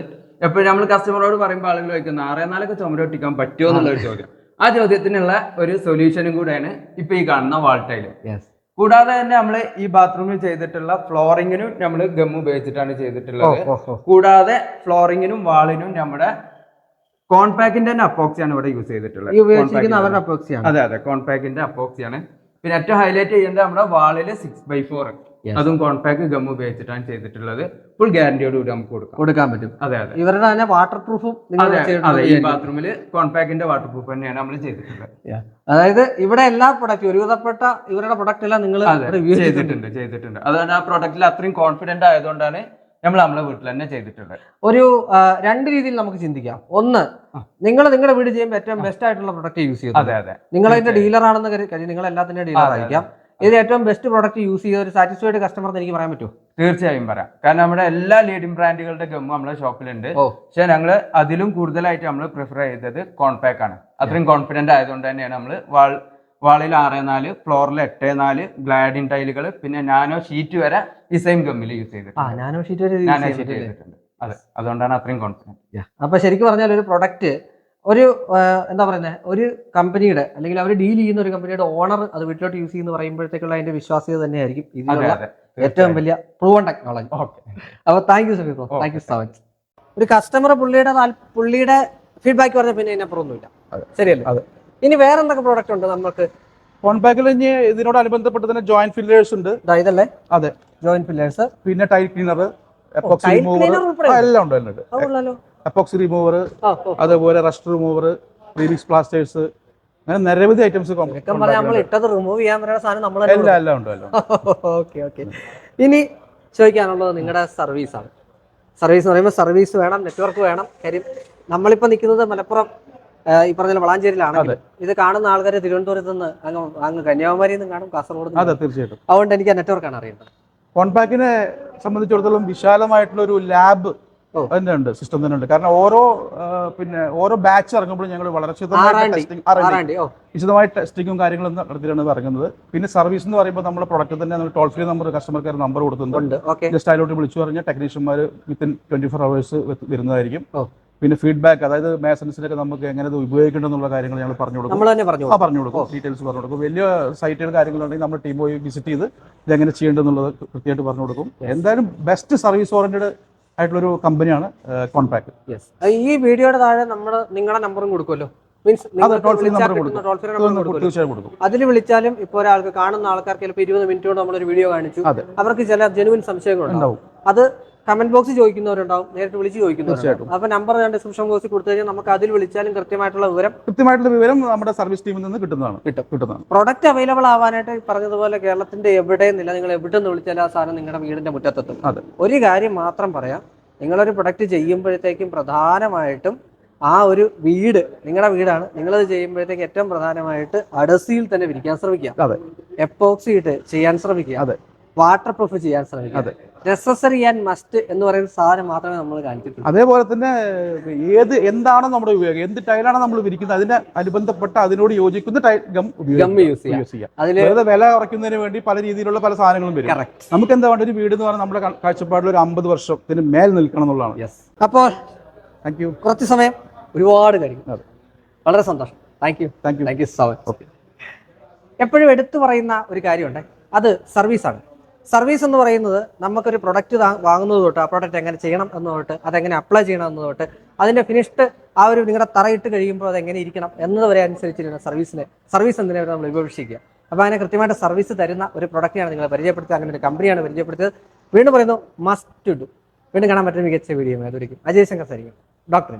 എപ്പോഴും നമ്മൾ കസ്റ്റമറോട് പറയുമ്പോൾ ആളുകൾ ചോദിക്കുന്നത് ആറേ നാലൊക്കെ ചുമരൊട്ടിക്കാൻ പറ്റുമോ എന്നുള്ള ഒരു ചോദ്യം. ആ ചോദ്യത്തിനുള്ള ഒരു സൊല്യൂഷനും കൂടെയാണ് ഇപ്പൊ ഈ കാണുന്ന വാൾ ടൈൽ കൂടാതെ തന്നെ നമ്മൾ ഈ ബാത്റൂമിൽ ചെയ്തിട്ടുള്ള ഫ്ലോറിങ്ങിനും നമ്മൾ ഗം ഉപയോഗിച്ചിട്ടാണ് ചെയ്തിട്ടുള്ളത്. കൂടാതെ ഫ്ലോറിങ്ങിനും വാളിനും നമ്മുടെ കോൺപാക്കിന്റെ തന്നെ അപ്പോക്സിയാണ് ഇവിടെ യൂസ് ചെയ്തിട്ടുള്ളത്. ഉപയോഗിച്ചിരിക്കുന്ന അപ്പോക്സിയാണ് അതെ അതെ. കോൺപാക്കിന്റെ അപ്പോക്സിയാണ് പിന്നെ ഏറ്റവും ഹൈലൈറ്റ് ചെയ്യേണ്ടത് നമ്മുടെ വാളിൽ സിക്സ് ബൈ ഫോർ അതും കോൺപാക്ക് ഗം ഉപയോഗിച്ചിട്ടാണ് ചെയ്തിട്ടുള്ളത്. ഫുൾ ഗ്യാരണ്ടിയോട് കൂടി നമുക്ക് കൊടുക്കാം. കൊടുക്കാൻ പറ്റും. അതെ അതെ. ഇവരുടെ തന്നെ വാട്ടർ പ്രൂഫും അതെ ഈ ബാത്റൂമിൽ കോൺപാക്കിന്റെ വാട്ടർ പ്രൂഫ് തന്നെയാണ് നമ്മൾ ചെയ്തിട്ടുള്ളത്. അതായത് ഇവിടെ എല്ലാ പ്രൊഡക്റ്റും ഒരുവിധപ്പെട്ട ഇവരുടെ പ്രൊഡക്റ്റ് എല്ലാം നിങ്ങൾ ചെയ്തിട്ടുണ്ട് ചെയ്തിട്ടുണ്ട്. അതുകൊണ്ട് ആ പ്രൊഡക്റ്റിൽ അത്രയും കോൺഫിഡന്റ് ആയതുകൊണ്ടാണ് നമ്മൾ നമ്മളെ വീട്ടിൽ തന്നെ ചെയ്തിട്ടുണ്ട്. ഒരു രണ്ട് രീതിയിൽ നമുക്ക് ചിന്തിക്കാം. ഒന്ന് നിങ്ങൾ നിങ്ങളുടെ വീട് ചെയ്യുമ്പോൾ ഏറ്റവും ബെസ്റ്റ് ആയിട്ടുള്ള പ്രൊഡക്റ്റ് യൂസ് ചെയ്തു അതെ അതെ. നിങ്ങൾ അതിന്റെ ഡീലർ ആണെന്ന് കരുതി നിങ്ങൾ എല്ലാത്തിന്റെ ഡീലർ ആയിരിക്കാം. ഇതിൽ ഏറ്റവും ബെസ്റ്റ് പ്രോഡക്റ്റ് യൂസ് ചെയ്ത ഒരു സാറ്റിസ്ഫൈഡ് കസ്റ്റമർ എന്ന് എനിക്ക് പറയാൻ പറ്റുമോ? തീർച്ചയായും പറയാം. കാരണം നമ്മുടെ എല്ലാ ലീഡിംഗ് ബ്രാൻഡുകളുടെ ഗം നമ്മുടെ ഷോപ്പിലുണ്ട്. പക്ഷെ ഞങ്ങൾ അതിലും കൂടുതലായിട്ട് നമ്മൾ പ്രിഫർ ചെയ്തത് കോൺപാക്ക് ആണ്. അത്രയും കോൺഫിഡന്റ് ആയതുകൊണ്ട് തന്നെയാണ് നമ്മൾ വാൾ വാളിൽ ആറ് നാല് ഫ്ലോറിൽ എട്ട് നാല് ഗ്ലാഡിൻ ടൈലുകൾ പിന്നെ നാനോ ഷീറ്റ് വരെ ഈ സെയിം യൂസ് ചെയ്തിട്ടുണ്ട്. നാനോ ഷീറ്റ് വരെ നാനോ ഷീറ്റ് ചെയ്തിട്ടുണ്ട്. അതെ അതുകൊണ്ടാണ് അത്രയും കോൺഫിഡൻസ് അപ്പൊ ശരിക്കും പറഞ്ഞാൽ ഒരു പ്രൊഡക്റ്റ് ഒരു എന്താ പറയുന്നത് ഒരു കമ്പനിയുടെ അല്ലെങ്കിൽ അവർ ഡീൽ ചെയ്യുന്ന ഒരു കമ്പനിയുടെ ഓണർ അത് വീട്ടിലോട്ട് യൂസ് ചെയ്യുന്ന പറയുമ്പോഴത്തേക്കുള്ള അതിന്റെ വിശ്വാസ്യത തന്നെയായിരിക്കും. ഇതിനുള്ള ഏറ്റവും വലിയ പ്രൂവൺ ടെക്നോളജി ഓക്കെ. അപ്പൊ thank you Sameer thank you so much ഒരു കസ്റ്റമർ പുള്ളിയുടെ പുള്ളിയുടെ ഫീഡ്ബാക്ക് പറഞ്ഞ പിന്നെ അതിനപ്പുറമൊന്നുമില്ല. അതെ. ശരിയല്ലേ? അതെ. ഇനി വേറെ എന്തൊക്കെ പ്രോഡക്റ്റ് ഉണ്ട് നമുക്ക് ബാഗിൽ ഇനി ഇതിനോടനുബന്ധപ്പെട്ട് തന്നെ ജോയിന്റ് ഫില്ലേഴ്സ് ഉണ്ട്. ഇതല്ലേ? അതെ. ജോയിന്റ് ഫില്ലേഴ്സ് പിന്നെ ടൈൽ ക്ലീനർ എപ്പോക്സി റിമൂവർ? എല്ലാം ഉണ്ട് എല്ലാം ഉണ്ട്. അതുകൊള്ളാലോ എപ്പോക്സി റിമൂവർ അതേപോലെ റസ്റ്റ് റിമൂവർ പ്രീമിക്സ് പ്ലാസ്റ്റേഴ്സ് അങ്ങനെ നിരവധി ഐറ്റംസ് നമ്മൾ ഇട്ടത് റിമൂവ് ചെയ്യാൻ പറ്റുന്ന സാധനം നമ്മൾ എല്ലാം എല്ലാം ഉണ്ട് എല്ലാം ഓക്കെ ഓക്കെ. ഇനി ചോദിക്കാനുള്ളത് നിങ്ങളുടെ സർവീസ് ആണ്. സർവീസ് എന്ന് പറയുമ്പോൾ സർവീസ് വേണം നെറ്റ്വർക്ക് വേണം. കാര്യം നമ്മളിപ്പോൾ നിൽക്കുന്നത് മലപ്പുറം ഈ പറഞ്ഞ വളാഞ്ചേരിയിലാണ് ഇത് കാണുന്ന ആൾക്കാർ തിരുവനന്തപുരത്ത് നിന്ന് അങ്ങ് അങ്ങ് കന്യാകുമാരിയിൽ നിന്ന് കാണും കാസർഗോഡ് അതെ. തീർച്ചയായിട്ടും. അതുകൊണ്ട് എനിക്ക് ആ നെറ്റ്വർക്കാണ് അറിയേണ്ടത്. കോൺപാക്കിനെ സംബന്ധിച്ചിടത്തോളം വിശാലമായിട്ടുള്ള ഒരു ലാബ്. തന്നെ ഉണ്ട് സിസ്റ്റം തന്നെ ഉണ്ട് കാരണം ഓരോ പിന്നെ ഓരോ ബാച്ച് ഇറങ്ങുമ്പോഴും ഞങ്ങൾ വളരെ വിശദമായ ടെസ്റ്റിങ്ങും കാര്യങ്ങളും നടത്തിയാണ് ഇറങ്ങുന്നത്. പിന്നെ സർവീസ് എന്ന് പറയുമ്പോൾ നമ്മുടെ പ്രൊഡക്റ്റ് തന്നെ നമ്മൾ toll free number customer care number കൊടുക്കുന്നുണ്ട്. ജസ്റ്റ് അതിലോട്ട് വിളിച്ചു പറഞ്ഞാൽ ടെക്നീഷ്യന്മാർ വിത്തിൻ ട്വന്റി ഫോർ അവേഴ്സ് വരുന്നതായിരിക്കും. പിന്നെ ഫീഡ്ബാക്ക് അതായത് മേസൻസിനൊക്കെ നമുക്ക് എങ്ങനെ ഉപയോഗിക്കണം എന്നുള്ള കാര്യങ്ങൾ ഞങ്ങൾ പറഞ്ഞു കൊടുക്കും. നമ്മൾ തന്നെ പറഞ്ഞു ആ പറഞ്ഞു കൊടുക്കും. ഡീറ്റെയിൽസ് പറഞ്ഞു കൊടുക്കും. വലിയ സൈറ്റുകൾ കാര്യങ്ങളുണ്ടെങ്കിൽ നമ്മൾ ടീം പോയി വിസിറ്റ് ചെയ്ത് ഇത് ഇതെങ്ങനെ ചെയ്യേണ്ടതെന്നുള്ളത് കൃത്യമായിട്ട് പറഞ്ഞു കൊടുക്കും. എന്തായാലും ബെസ്റ്റ് സർവീസ് ഓറിയന്റഡ് ആയിട്ടുള്ള ഒരു കമ്പനിയാണ് കോൺപാക്ട് യെസ് ഈ വീഡിയോയുടെ താഴെ നമ്മൾ നിങ്ങളുടെ നമ്പറും കൊടുക്കുമല്ലോ. മീൻസ് അതിൽ വിളിച്ചാലും ഇപ്പൊ ഒരാൾക്ക് കാണുന്ന ആൾക്കാർക്ക് ചിലപ്പോൾ ഇരുപത് മിനിറ്റ് കൊണ്ട് നമ്മളൊരു വീഡിയോ കാണിച്ചു. അവർക്ക് ചില ജെനുവിൻ സംശയങ്ങളുണ്ടാവും. അത് കമന്റ് ബോക്സിൽ ചോദിക്കുന്നവരുണ്ടാവും നേരിട്ട് വിളിച്ച് ചോദിക്കുന്നവരുണ്ടാവും. അപ്പൊ നമ്പർ ഞാൻ ഡിസ്ക്രിപ്ഷൻ ബോക്സിൽ കൊടുത്തു കഴിഞ്ഞാൽ നമുക്ക് അതിൽ വിളിച്ചാലും കൃത്യമായിട്ടുള്ള വിവരം കൃത്യമായിട്ടുള്ള വിവരം നമ്മുടെ സർവീസ് ടീമിൽ നിന്ന് കിട്ടുന്നതാണ്. കിട്ടും. കിട്ടുന്നതാണ്. പ്രൊഡക്റ്റ് അവൈലബിൾ ആവാനായിട്ട് പറഞ്ഞതുപോലെ കേരളത്തിന്റെ എവിടെയും നില നിങ്ങൾ എവിടെ നിന്ന് വിളിച്ചാലും ആ സാധനം നിങ്ങളുടെ വീടിന്റെ മുറ്റത്തെത്തും. ഒരു കാര്യം മാത്രം പറയാം നിങ്ങളൊരു പ്രൊഡക്റ്റ് ചെയ്യുമ്പോഴത്തേക്കും പ്രധാനമായിട്ടും ആ ഒരു വീട് നിങ്ങളുടെ വീടാണ് നിങ്ങളത് ചെയ്യുമ്പോഴത്തേക്ക് ഏറ്റവും പ്രധാനമായിട്ട് അടസിയിൽ തന്നെ വിരിക്കാൻ ശ്രമിക്കുക. അതെ. എപ്പോക്സി ഇട്ട് ചെയ്യാൻ ശ്രമിക്കുക. അതെ. വാട്ടർ പ്രൂഫ് ചെയ്യാൻ ശ്രമിക്കുക. അതെ. നെസസറി ആൻഡ് മസ്റ്റ് എന്ന് പറയുന്ന സാധനം മാത്രമേ നമ്മൾ കാണിച്ചിട്ടുള്ളൂ. അതേപോലെ തന്നെ ഏത് എന്താണോ നമ്മുടെ ഉപയോഗം എന്ത് ടൈലാണ് നമ്മൾ വിരിക്കുന്നത് അതിന് അനുബന്ധപ്പെട്ട അതിനോട് യോജിക്കുന്ന ടൈൽ ഗം ഗം യൂസ് ചെയ്യാം. വില കുറയ്ക്കുന്നതിന് വേണ്ടി പല രീതിയിലുള്ള പല സാധനങ്ങളും വരും. നമുക്ക് എന്താ വേണ്ട ഒരു വീട് എന്ന് പറഞ്ഞാൽ നമ്മുടെ കാഴ്ചപ്പാടിൽ ഒരു അമ്പത് വർഷത്തിന് മേൽ നിൽക്കണം എന്നുള്ളതാണ്. യെസ് അപ്പോൾ താങ്ക് യു കുറച്ച് സമയം ഒരുപാട് കാര്യങ്ങൾ വളരെ സന്തോഷം. Thank you thank you thank you so much എപ്പോഴും എടുത്തു പറയുന്ന ഒരു കാര്യമുണ്ട്. അത് സർവീസാണ് സർവീസ് എന്ന് പറയുന്നത് നമുക്കൊരു പ്രൊഡക്റ്റ് വാങ്ങുന്നത് തൊട്ട് ആ പ്രൊഡക്റ്റ് എങ്ങനെ ചെയ്യണം എന്ന് തൊട്ട് അതെങ്ങനെ അപ്ലൈ ചെയ്യണം എന്ന് തൊട്ട് അതിന്റെ ഫിനിഷ്ഡ് ആ ഒരു നിങ്ങളുടെ തറയിട്ട് കഴിയുമ്പോൾ അത് എങ്ങനെ ഇരിക്കണം എന്നത് വരെ അനുസരിച്ചിരുന്ന സർവീസിനെ സർവീസ് എന്തിനെ നമ്മൾ വിഭജിക്കുക അപ്പോൾ അങ്ങനെ കൃത്യമായിട്ട് സർവീസ് തരുന്ന ഒരു പ്രൊഡക്റ്റിനാണ് നിങ്ങൾ പരിചയപ്പെടുത്തുക. അങ്ങനെ ഒരു കമ്പനിയാണ് പരിചയപ്പെടുത്തിയത്. വീണ്ടും പറയുന്നു മസ്റ്റ് ഡു വീണ്ടും കാണാൻ പറ്റുന്ന മികച്ച വീഡിയോ അതൊരിക്കും. അജയ് ശങ്കർ സാരിക്കും. ഡോക്ടർ